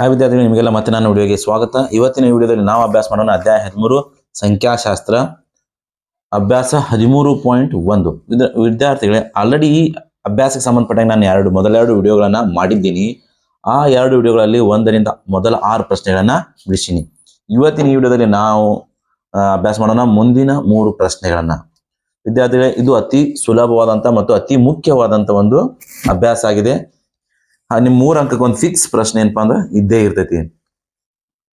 Hi ವಿದ್ಯಾರ್ಥಿಗಳು, ನಿಮಗೆಲ್ಲ ಮತ್ತೆ ನಾನು ವಿಡಿಯೋಗೆ ಸ್ವಾಗತ. ಇವತ್ತಿನ ವಿಡಿಯೋದಲ್ಲಿ ನಾವು ಅಭ್ಯಾಸ ಮಾಡೋಣ ಅಧ್ಯಾಯ ಹದಿಮೂರು, ಸಂಖ್ಯಾಶಾಸ್ತ್ರ. ಅಭ್ಯಾಸ ಹದಿಮೂರು ಪಾಯಿಂಟ್ ಒಂದು. ವಿದ್ಯ- ವಿದ್ಯಾರ್ಥಿಗಳೇ ಆಲ್ರೆಡಿ ಈ ಅಭ್ಯಾಸಕ್ಕೆ ಸಂಬಂಧಪಟ್ಟಂಗೆ ನಾನು ಎರಡು ಮೊದಲೆರಡು ವಿಡಿಯೋಗಳನ್ನ ಮಾಡಿದ್ದೀನಿ. ಆ ಎರಡು ವಿಡಿಯೋಗಳಲ್ಲಿ ಒಂದರಿಂದ ಮೊದಲ ಆರು ಪ್ರಶ್ನೆಗಳನ್ನ ಬಿಡಿಸೀನಿ. ಇವತ್ತಿನ ಈ ವಿಡಿಯೋದಲ್ಲಿ ನಾವು ಅಭ್ಯಾಸ ಮಾಡೋಣ ಮುಂದಿನ ಮೂರು ಪ್ರಶ್ನೆಗಳನ್ನ. ವಿದ್ಯಾರ್ಥಿಗಳೇ, ಇದು ಅತಿ ಸುಲಭವಾದಂತ ಮತ್ತು ಅತಿ ಮುಖ್ಯವಾದಂತ ಒಂದು ಅಭ್ಯಾಸ ಆಗಿದೆ. ಆ, ಮೂರು ಅಂಕಕ್ಕೆ ಒಂದು ಫಿಕ್ಸ್ ಪ್ರಶ್ನೆ ಏನಪ್ಪಾ ಅಂದ್ರೆ ಇದ್ದೇ ಇರ್ತೈತಿ.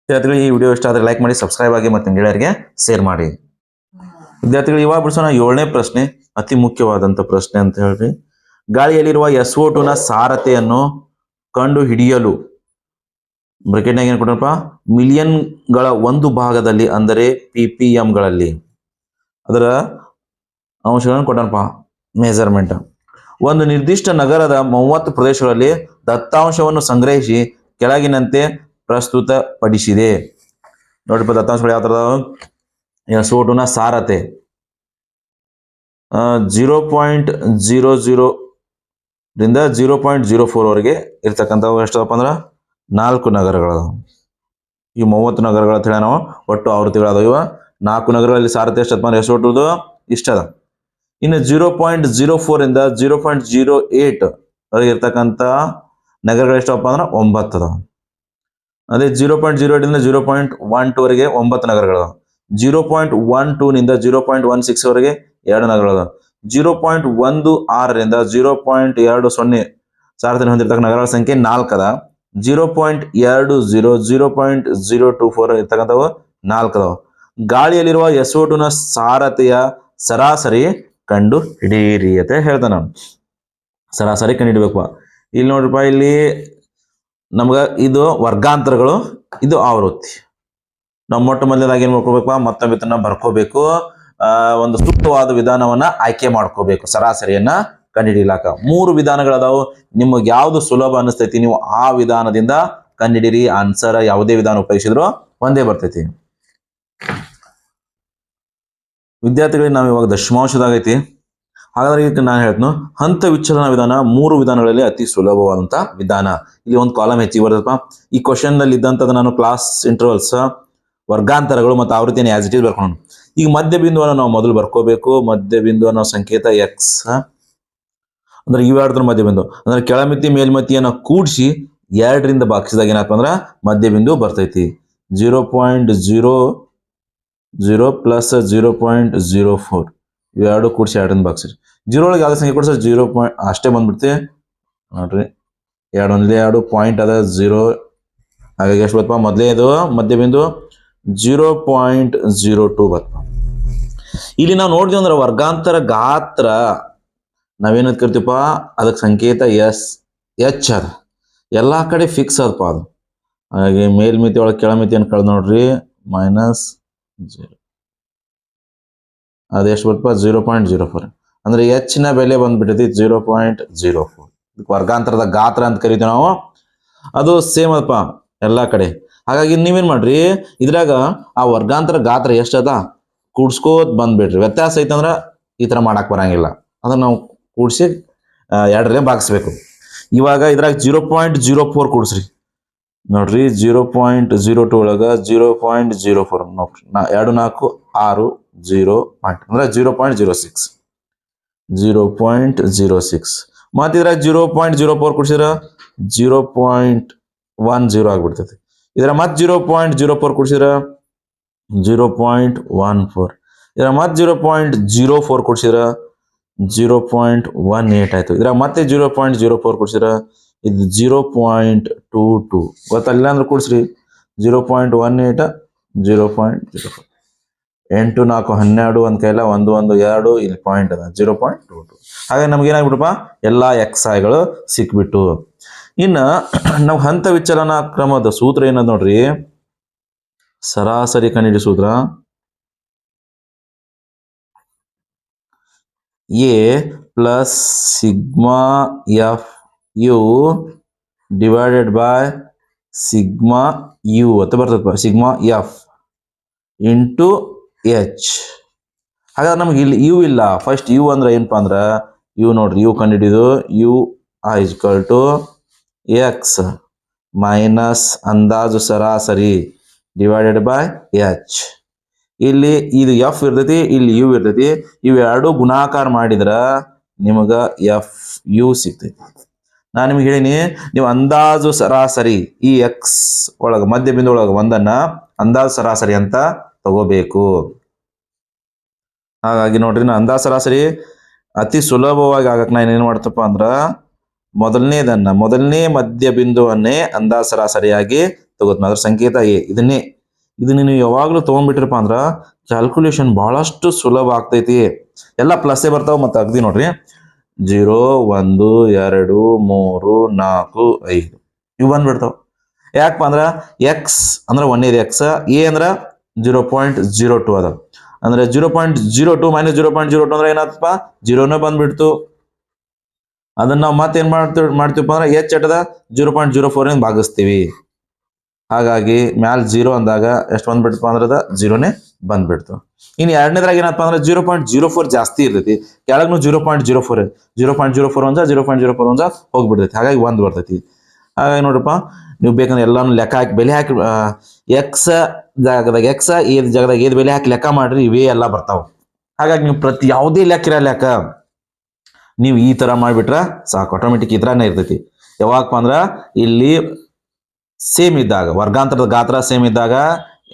ವಿದ್ಯಾರ್ಥಿಗಳು ಈ ವಿಡಿಯೋ ಇಷ್ಟ ಆದರೆ ಲೈಕ್ ಮಾಡಿ ಸಬ್ಸ್ಕ್ರೈಬ್ ಆಗಿ ಮತ್ತು ಗೆಳೆಯರಿಗೆ ಶೇರ್ ಮಾಡಿ. ವಿದ್ಯಾರ್ಥಿಗಳು ಇವಾಗ ಬಿಡಿಸೋಣ ಏಳನೇ ಪ್ರಶ್ನೆ ಅತಿ ಮುಖ್ಯವಾದಂಥ ಪ್ರಶ್ನೆ ಅಂತ ಹೇಳ್ರಿ. ಗಾಳಿಯಲ್ಲಿರುವ ಎಸ್ನ ಸಾರತೆಯನ್ನು ಕಂಡು ಹಿಡಿಯಲು ಬ್ರಿಕೆಟ್ನಾಗ ಏನು ಕೊಟ್ಟಪ್ಪ ಮಿಲಿಯನ್ಗಳ ಒಂದು ಭಾಗದಲ್ಲಿ ಅಂದರೆ ಪಿ ಪಿ ಗಳಲ್ಲಿ. ಅದರ ಅಂಶಗಳನ್ನು ಕೊಟ್ಟನಪ್ಪ ಮೆಜರ್ಮೆಂಟ್ ಒಂದು ನಿರ್ದಿಷ್ಟ ನಗರದ ಮೂವತ್ತು ಪ್ರದೇಶಗಳಲ್ಲಿ ದತ್ತಾಂಶವನ್ನು ಸಂಗ್ರಹಿಸಿ ಕೆಳಗಿನಂತೆ ಪ್ರಸ್ತುತಪಡಿಸಿದೆ. ನೋಡಿಪ್ಪ ದತ್ತಾಂಶಗಳು ಯಾವ ಥರದ? ಸೋಟುನ ಸಾರತೆ. ಜೀರೋ ಪಾಯಿಂಟ್ ಜೀರೋ ಜೀರೋ ರಿಂದ ಜೀರೋ ಪಾಯಿಂಟ್ ಜೀರೋ ಫೋರ್ ವರೆಗೆ ಇರ್ತಕ್ಕಂಥವು ಎಷ್ಟಪ್ಪ ಅಂದ್ರೆ? ನಾಲ್ಕು ನಗರಗಳು. ಈ ಮೂವತ್ತು ನಗರಗಳ ಹೇಳಿ ನಾವು ಒಟ್ಟು ಆವೃತ್ತಿಗಳಾದವು. ಇವ ನಾಲ್ಕು ನಗರಗಳಲ್ಲಿ ಸಾರತೆ ಎಷ್ಟಪ್ಪ ಅಂದ್ರೆ? ಎಷ್ಟು ಒಟ್ಟುದು ಇಷ್ಟದ. ಇನ್ನು ಜೀರೋ ಪಾಯಿಂಟ್ ಜೀರೋ ಫೋರ್ ಇಂದ ಜೀರೋ ಪಾಯಿಂಟ್ ಜೀರೋ ಏಟ್ ಇರ್ತಕ್ಕಂಥ ನಗರಗಳು ಎಷ್ಟಪ್ಪ ಅಂದ್ರೆ ಒಂಬತ್ತು ಅದಾವ ಅದೇ ಜೀರೋ ಪಾಯಿಂಟ್ ಜೀರೋ ಏಟ್ ಇಂದ ಜೀರೋ ಪಾಯಿಂಟ್ ಒನ್ ಟೂ ವರೆಗೆ ಒಂಬತ್ತು ನಗರಗಳು ಜೀರೋ ಪಾಯಿಂಟ್ ಒನ್ ಟೂ ನಿಂದ ಜೀರೋ ಪಾಯಿಂಟ್ ಒನ್ ಸಿಕ್ಸ್ ವರೆಗೆ ಎರಡು ನಗರಗಳು ಜೀರೋ ಪಾಯಿಂಟ್ ಒಂದು ಆರರಿಂದ ಜೀರೋ ಪಾಯಿಂಟ್ ಎರಡು ಸೊನ್ನೆ ಸಾರಥ್ಯ ಹೊಂದಿರತಕ್ಕ ನಗರಗಳ ಸಂಖ್ಯೆ ನಾಲ್ಕು ಅದ ಜೀರೋ ಪಾಯಿಂಟ್ ಎರಡು zero zero point zero two four ಇರ್ತಕ್ಕಂಥವು ನಾಲ್ಕು ಅದಾವ ಗಾಳಿಯಲ್ಲಿರುವ ಟೂನ ಸಾರತೆಯ ಸರಾಸರಿ ಕಂಡು ಹಿಡೀರಿ ಅಂತ ಹೇಳ್ತಾನ ನಾನು ಸರಾಸರಿ ಕಂಡು ಹಿಡಿಬೇಕು ಇಲ್ಲಿ ನೋಡ್ರಿಪ್ಪ ಇಲ್ಲಿ ನಮ್ಗೆ ಇದು ವರ್ಗಾಂತರಗಳು, ಇದು ಆವೃತ್ತಿ. ನಾವು ಮೊಟ್ಟ ಮೊದಲನೇದಾಗಿ ಏನು ಮಾಡ್ಕೋಬೇಕು ಇದನ್ನ ಬರ್ಕೋಬೇಕು. ಒಂದು ಸೂಕ್ತವಾದ ವಿಧಾನವನ್ನ ಆಯ್ಕೆ ಮಾಡ್ಕೋಬೇಕು, ಸರಾಸರಿಯನ್ನ ಕಂಡುಹಿಡಿಲಾಕ ಮೂರು ವಿಧಾನಗಳದಾವು. ನಿಮಗೆ ಯಾವ್ದು ಸುಲಭ ಅನಿಸ್ತೈತಿ, ನೀವು ಆ ವಿಧಾನದಿಂದ ಕಂಡುಹಿಡಿರಿ ಆನ್ಸರ್ ಯಾವುದೇ ವಿಧಾನ ಉಪಯೋಗಿಸಿದ್ರು ಒಂದೇ ಬರ್ತೈತಿ. ವಿದ್ಯಾರ್ಥಿಗಳಿಗೆ ನಾವು ಇವಾಗ ದಶಮಾಂಶದಾಗೈತಿ. ಹಾಗಾದ್ರೆ ಇದಕ್ಕೆ ನಾನು ಹೇಳ್ತೀನಿ, ಹಂತ ವಿಚಲನ ವಿಧಾನ ಮೂರು ವಿಧಾನಗಳಲ್ಲಿ ಅತಿ ಸುಲಭವಾದಂಥ ವಿಧಾನ. ಇಲ್ಲಿ ಒಂದು ಕಾಲಮ್ ಹೆಚ್ಚಿಗೆ ಬರ್ತದಪ್ಪ. ಈ ಕ್ವಶನ್ನಲ್ಲಿ ಇದ್ದಂಥದ್ದು ನಾನು ಕ್ಲಾಸ್ ಇಂಟರ್ವಲ್ಸ್ ವರ್ಗಾಂತರಗಳು ಮತ್ತು ಆವೃತ್ತಿಯನ್ನು ಆಸ್ ಇಟ್ ಬರ್ಕೊಂಡು ಈಗ ಮಧ್ಯ ಬಿಂದುವನ್ನು ನಾವು ಮೊದಲು ಬರ್ಕೋಬೇಕು. ಮಧ್ಯ ಬಿಂದು ಅನ್ನೋ ಸಂಕೇತ ಎಕ್ಸ್ ಅಂದ್ರೆ ಇವೆರಡರ ಮಧ್ಯ ಬಿಂದು. ಅಂದ್ರೆ ಕೆಳಮಿತಿ ಮೇಲ್ಮತಿಯನ್ನು ಕೂಡಿಸಿ ಎರಡರಿಂದ ಭಾಗಿಸಿದಾಗ ಏನಪ್ಪ ಅಂದ್ರೆ ಮಧ್ಯ ಬಿಂದು ಬರ್ತೈತಿ. Zero point zero zero plus zero point zero four ಇವೆರಡು ಕೂಡಿಸಿ ಬಾಕ್ಸ್ ರೀ ಜೀರೋ ಒಳಗೆ ಯಾವ್ದು ಸಂಖ್ಯೆ ಕೊಡ್ಸ ಜೀರೋ ಪಾಯಿಂಟ್ ಅಷ್ಟೇ ಬಂದ್ಬಿಡ್ತಿ. ನೋಡ್ರಿ ಎರಡು ಒಂದೇ ಎರಡು ಪಾಯಿಂಟ್ ಅದ ಜೀರೋ ಹಾಗಾಗಿ ಎಷ್ಟು ಬರ್ತಪ್ಪ ಮೊದಲೇ ಇದು ಮಧ್ಯ ಬಿಂದು ಜೀರೋ ಪಾಯಿಂಟ್ ಜೀರೋ ಟೂ ಬರ್ತಪ್ಪ ಇಲ್ಲಿ ನಾವು ನೋಡಿದ್ವಿ ಅಂದ್ರೆ ವರ್ಗಾಂತರ ಗಾತ್ರ. ನಾವೇನದ್ ಕರ್ತೀವಪ್ಪ? ಅದಕ್ಕೆ ಸಂಕೇತ ಎಸ್ ಎಚ್ ಅದ. ಎಲ್ಲ ಕಡೆ ಫಿಕ್ಸ್ ಅದಪ್ಪ ಅದು. ಹಾಗೆ ಮೇಲ್ಮಿತಿ ಒಳಗೆ ಕೆಳಮಿತಿಯನ್ನು ಕಳೆದು ನೋಡ್ರಿ ಮೈನಸ್ ಜೀರೋ. ಅದು ಎಷ್ಟು ಬರ್ತಪ್ಪ ಜೀರೋ ಪಾಯಿಂಟ್ ಜೀರೋ ಫೋರ್. ಅಂದ್ರೆ ಹೆಚ್ಚಿನ ಬೆಲೆ ಬಂದ್ಬಿಟ್ಟೈತಿ ಜೀರೋ ಪಾಯಿಂಟ್ ಜೀರೋ ಫೋರ್. ವರ್ಗಾಂತರದ ಗಾತ್ರ ಅಂತ ಕರಿತೀವಿ ನಾವು. ಅದು ಸೇಮ್ ಅದಪ್ಪ ಎಲ್ಲಾ ಕಡೆ. ಹಾಗಾಗಿ ನೀವೇನ್ ಮಾಡ್ರಿ? ಇದ್ರಾಗ ಆ ವರ್ಗಾಂತರ ಗಾತ್ರ ಎಷ್ಟದ? ಕೂಡ್ಸ್ಕೋತ್ ಬಂದ್ಬಿಡ್ರಿ. ವ್ಯತ್ಯಾಸ ಐತಂದ್ರೆ ಈ ತರ ಮಾಡಕ್ ಬರಂಗಿಲ್ಲ. ಅದನ್ನ ನಾವು ಕೂಡ್ಸಿ ಎರಡರಲ್ಲೇ ಭಾಗಿಸ್ಬೇಕು ಇವಾಗ ಇದ್ರಾಗ ಜೀರೋ ಪಾಯಿಂಟ್ ಜೀರೋ ಫೋರ್ ಕೂಡಿಸ್ರಿ. ನೋಡ್ರಿ ಜೀರೋ ಪಾಯಿಂಟ್ ಜೀರೋ ಟು ಒಳಗ ಜೀರೋ ಪಾಯಿಂಟ್ ಜೀರೋ ಫೋರ್ ಎರಡು ನಾಲ್ಕು ಆರು ಜೀರೋ ಪಾಯಿಂಟ್ ಅಂದ್ರೆ zero point zero six zero point zero six ಮತ್ತೆ ಇದ್ರಾಗ ಜೀರೋ ಪಾಯಿಂಟ್ ಜೀರೋ ಫೋರ್ ಕೊಡ್ಸಿದ್ರ ಜೀರೋ ಪಾಯಿಂಟ್ ಒನ್ ಜೀರೋ ಆಗ್ಬಿಡ್ತೈತಿ ಇದ್ರ ಮತ್ತೆ ಜೀರೋ ಪಾಯಿಂಟ್ ಜೀರೋ ಫೋರ್ ಕೊಡ್ಸಿದ್ರ ಜೀರೋ ಪಾಯಿಂಟ್ ಒನ್ ಫೋರ್ ಇದ್ರ ಮತ್ತೆ ಜೀರೋ ಪಾಯಿಂಟ್ ಜೀರೋ ಫೋರ್ ಕೊಡ್ಸಿದ್ರ ಜೀರೋ ಪಾಯಿಂಟ್ ಒನ್ ಏಟ್ ಆಯ್ತು ಇದ್ರ ಮತ್ತೆ ಜೀರೋ ಪಾಯಿಂಟ್ ಜೀರೋ ಫೋರ್ ಕೊಡ್ಸಿದ್ರ ಇದು ಜೀರೋ ಪಾಯಿಂಟ್ ಟೂ ಟೂ ಗೊತ್ತಲ್ಲ ಅಂದ್ರೆ ಕೊಡ್ಸ್ರಿ. Zero point one eight zero point zero ಎಂಟು, ನಾಲ್ಕು, ಹನ್ನೆರಡು ಒಂದು ಕೈಲ ಒಂದು ಒಂದು, ಎರಡು, ಇಲ್ಲಿ ಪಾಯಿಂಟ್ ಅದ. ಜೀರೋ ಪಾಯಿಂಟ್ ಟೂ ಟೂ ಹಾಗೆ ನಮ್ಗೆ ಏನಾಗ್ಬಿಡಪ್ಪ ಎಲ್ಲಾ ಎಕ್ಸ್ ಐಗಳು ಸಿಕ್ಬಿಟ್ಟು. ಇನ್ನ ನಾವು ಹಂತ ವಿಚಲನ ಕ್ರಮದ ಸೂತ್ರ ಏನದ ನೋಡ್ರಿ? ಸರಾಸರಿ ಕನ್ನಡಿ ಸೂತ್ರ. A plus sigma F U divided by sigma U ಅಂತ ಬರ್ತದಪ್ಪ ಸಿಗ್ಮಾ ಎಫ್ ಇಂಟು ಎಚ್. ಹಾಗಾದ್ರೆ ನಮ್ಗೆ ಇಲ್ಲಿ ಯು ಇಲ್ಲ. ಫಸ್ಟ್ ಯು ಅಂದ್ರೆ ಏನಪ್ಪ ಅಂದ್ರೆ, ಯು ನೋಡ್ರಿ, U ಕಂಡಿಡಿದು U I is equal to X minus ಅಂದಾಜು ಸರಾಸರಿ ಡಿವೈಡೆಡ್ ಬೈ ಎಚ್. ಇಲ್ಲಿ ಇದು ಎಫ್ ಇರ್ತೈತಿ, ಇಲ್ಲಿ ಯು ಇರ್ತೈತಿ. ಇವೆರಡು ಗುಣಾಕಾರ ಮಾಡಿದ್ರೆ ನಿಮಗೆ ಎಫ್ ಯು ಸಿಗ್ತೈತಿ. ನಾನು ನಿಮ್ಗೆ ಹೇಳಿನಿ, ನೀವು ಅಂದಾಜು ಸರಾಸರಿ ಈ ಎಕ್ಸ್ ಒಳಗೆ, ಮಧ್ಯ ಬಿಂದು ಒಳಗೆ ಒಂದನ್ನ ಅಂದಾಜು ಸರಾಸರಿ ಅಂತ ತಗೋಬೇಕು. ಹಾಗಾಗಿ ನೋಡ್ರಿ, ನಾ ಅಂದಾಜು ಸರಾಸರಿ ಅತಿ ಸುಲಭವಾಗಿ ಆಗಕ್ಕೆ ನಾನು ಏನು ಮಾಡ್ತಪ್ಪ ಅಂದ್ರ ಮೊದಲನೇದನ್ನ, ಮೊದಲನೇ ಮಧ್ಯ ಬಿಂದುವನ್ನೇ ಅಂದಾಜು ಸರಾಸರಿಯಾಗಿ ತಗೋತೀನಿ. ಅದ್ರ ಸಂಕೇತ ಎ, ಇದನ್ನೇ. ಇದನ್ನ ನೀವು ಯಾವಾಗಲೂ ತೊಗೊಂಡ್ಬಿಟ್ರಪ್ಪ ಅಂದ್ರ ಕ್ಯಾಲ್ಕುಲೇಷನ್ ಬಹಳಷ್ಟು ಸುಲಭ ಆಗ್ತೈತಿ. ಎಲ್ಲ ಪ್ಲಸ್ಸೇ ಬರ್ತಾವ ಮತ್ತೆ ಅಗ್ದಿ ನೋಡ್ರಿ. ಜೀರೋ ಒಂದು ಎರಡು ಮೂರು ನಾಲ್ಕು ಐದು. ಇವು ಬಂದ್ಬಿಡ್ತಾವ. ಯಾಕಪ್ಪ ಅಂದ್ರ ಎಕ್ಸ್ ಅಂದ್ರೆ ಇದೆ ಎಕ್ಸ್ ಎ ಅಂದ್ರ ಜೀರೋ ಪಾಯಿಂಟ್ ಜೀರೋ ಟು ಅದ ಅಂದ್ರೆ zero point zero two minus zero point zero two ಅಂದ್ರೆ ಏನಾಗ್ತಪ್ಪ ಜೀರೋನೇ ಬಂದ್ಬಿಡ್ತು. ಅದನ್ನ ನಾವು ಏನ್ ಮಾಡ್ತೀವಿ ಮಾಡ್ತೀವಪ್ಪ ಅಂದ್ರೆ ಎಚ್ ಅಟದ ಜೀರೋ ಪಾಯಿಂಟ್ ಜೀರೋ ಫೋರ್ ಭಾಗಿಸ್ತೀವಿ. ಹಾಗಾಗಿ ಮ್ಯಾಲ್ ಜೀರೋ ಅಂದಾಗ ಎಷ್ಟು ಬಂದ್ಬಿಡ್ತಪ್ಪ ಅಂದ್ರೆ ಅದ ಜೀರೋನೇ ಬಂದ್ಬಿಡ್ತು. ಇನ್ನು ಎರಡನೇದ್ರಾಗ ಏನಪ್ಪ ಅಂದ್ರೆ ಜೀರೋ ಪಾಯಿಂಟ್ ಜೀರೋ ಫೋರ್ ಜಾಸ್ತಿ ಇರ್ತೈತಿ. ಕೆಳಗ್ನು zero point zero four zero point zero four ಒಂದ ಜೀರೋ ಪಾಯಿಂಟ್ ಜೀರೋ ಫೋರ್ ಒಂದ ಹೋಗ್ಬಿಡ್ತೈತಿ. ಹಾಗಾಗಿ ಒಂದು ಬರ್ತೈತಿ. ಹಾಗಾಗಿ ನೋಡ್ರಪ್ಪ, ನೀವು ಬೇಕಂದ್ರೆ ಎಲ್ಲಾನು ಲೆಕ್ಕ ಹಾಕಿ, ಬೆಲೆ ಹಾಕಿ ಎಕ್ಸ್ ಜಾಗದಾಗ ಎಕ್ಸ್ ಏದ್ ಜಾಗದಾಗ ಏದ್ ಬೆಲೆ ಹಾಕಿ ಲೆಕ್ಕ ಮಾಡ್ರಿ, ಇವೇ ಎಲ್ಲ ಬರ್ತಾವ. ಹಾಗಾಗಿ ನೀವು ಪ್ರತಿ ಯಾವುದೇ ಲೆಕ್ಕ ಇರೋ ಲೆಕ್ಕ ನೀವು ಈ ತರ ಮಾಡಿಬಿಟ್ರೆ ಸಾಕು. ಆಟೋಮೆಟಿಕ್ ಈ ಥರನೇ ಇರ್ತೈತಿ. ಯಾವಾಗಪ್ಪ ಅಂದ್ರೆ ಇಲ್ಲಿ ಸೇಮ್ ಇದ್ದಾಗ, ವರ್ಗಾಂತರದ ಗಾತ್ರ ಸೇಮ್ ಇದ್ದಾಗ,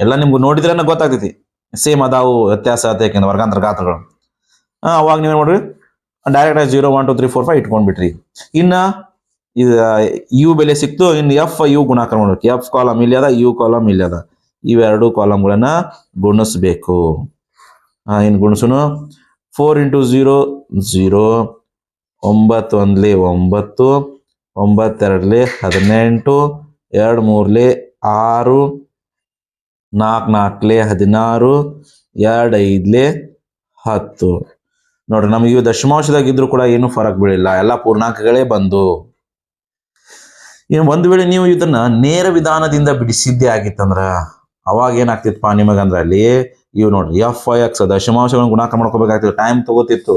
ಎಲ್ಲ ನಿಮ್ಗೆ ನೋಡಿದ್ರೆ ಗೊತ್ತಾಗ್ತೈತಿ. ಸೇಮ್ ಅದಾವು ವ್ಯತ್ಯಾಸ ಆತ ಯಾಕೆಂದ್ರೆ ವರ್ಗಾಂತರ ಗಾತ್ರಗಳು. ಅವಾಗ ನೀವು ನೋಡ್ರಿ ಡೈರೆಕ್ಟ್ ಆಗಿ zero one two three four five ಇಟ್ಕೊಂಡ್ಬಿಟ್ರಿ. ಇನ್ನ, ಇದು ಯು ಬೆಲೆ ಸಿಕ್ತು ಇನ್ನು ಎಫ್ ಯು ಗುಣಾಕಾರ ಮಾಡ್ಬೇಕು. ಎಫ್ ಕಾಲಮ್ ಇಲ್ಲಿ ಅದ ಯು ಕಾಲಮ್ ಇಲ್ಲಿ ಅದ. ಇವೆರಡು ಕಾಲಮ್ಗಳನ್ನ ಗುಣಿಸ್ಬೇಕು. ಇನ್ನು ಗುಣಿಸುನು? ಫೋರ್ ಇಂಟು ಝೀರೋ ಝೀರೋ ಒಂಬತ್ತು ಒಂದ್ಲಿ ಒಂಬತ್ತು, ಒಂಬತ್ತೆರಡ್ಲಿ ಹದಿನೆಂಟು ಎರಡು ಮೂರ್ಲಿ ಆರು ನಾಲ್ಕು ನಾಲ್ಕಲೆ ಹದಿನಾರು, ಎರಡು ಐದ್ಲೆ ಹತ್ತು. ನೋಡ್ರಿ, ನಮಗೆ ಇವು ದಶಮಾಂಶದಾಗ ಇದ್ರು ಕೂಡ ಏನು ಫರಕ್ ಬೀಳಿಲ್ಲ. ಎಲ್ಲ ಪೂರ್ಣಾಂಕಗಳೇ ಬಂದು. ಇನ್ನು ಒಂದು ವೇಳೆ ನೀವು ಇದನ್ನ ನೇರ ವಿಧಾನದಿಂದ ಬಿಡಿಸಿದ್ದೇ ಆಗಿತ್ತಂದ್ರ, ಅವಾಗ ಏನಾಗ್ತಿತ್ತಪ್ಪ ನಿಮಗಂದ್ರ ಅಲ್ಲಿ, ಇವು ನೋಡ್ರಿ ಎಫ್ ಐ ಎಕ್ಸ್ ದಶಮಾಂಶಗಳನ್ನ ಗುಣಾಕಾರ ಮಾಡ್ಕೋಬೇಕಾಗ್ತಿತ್ತು. ಟೈಮ್ ತಗೋತಿತ್ತು.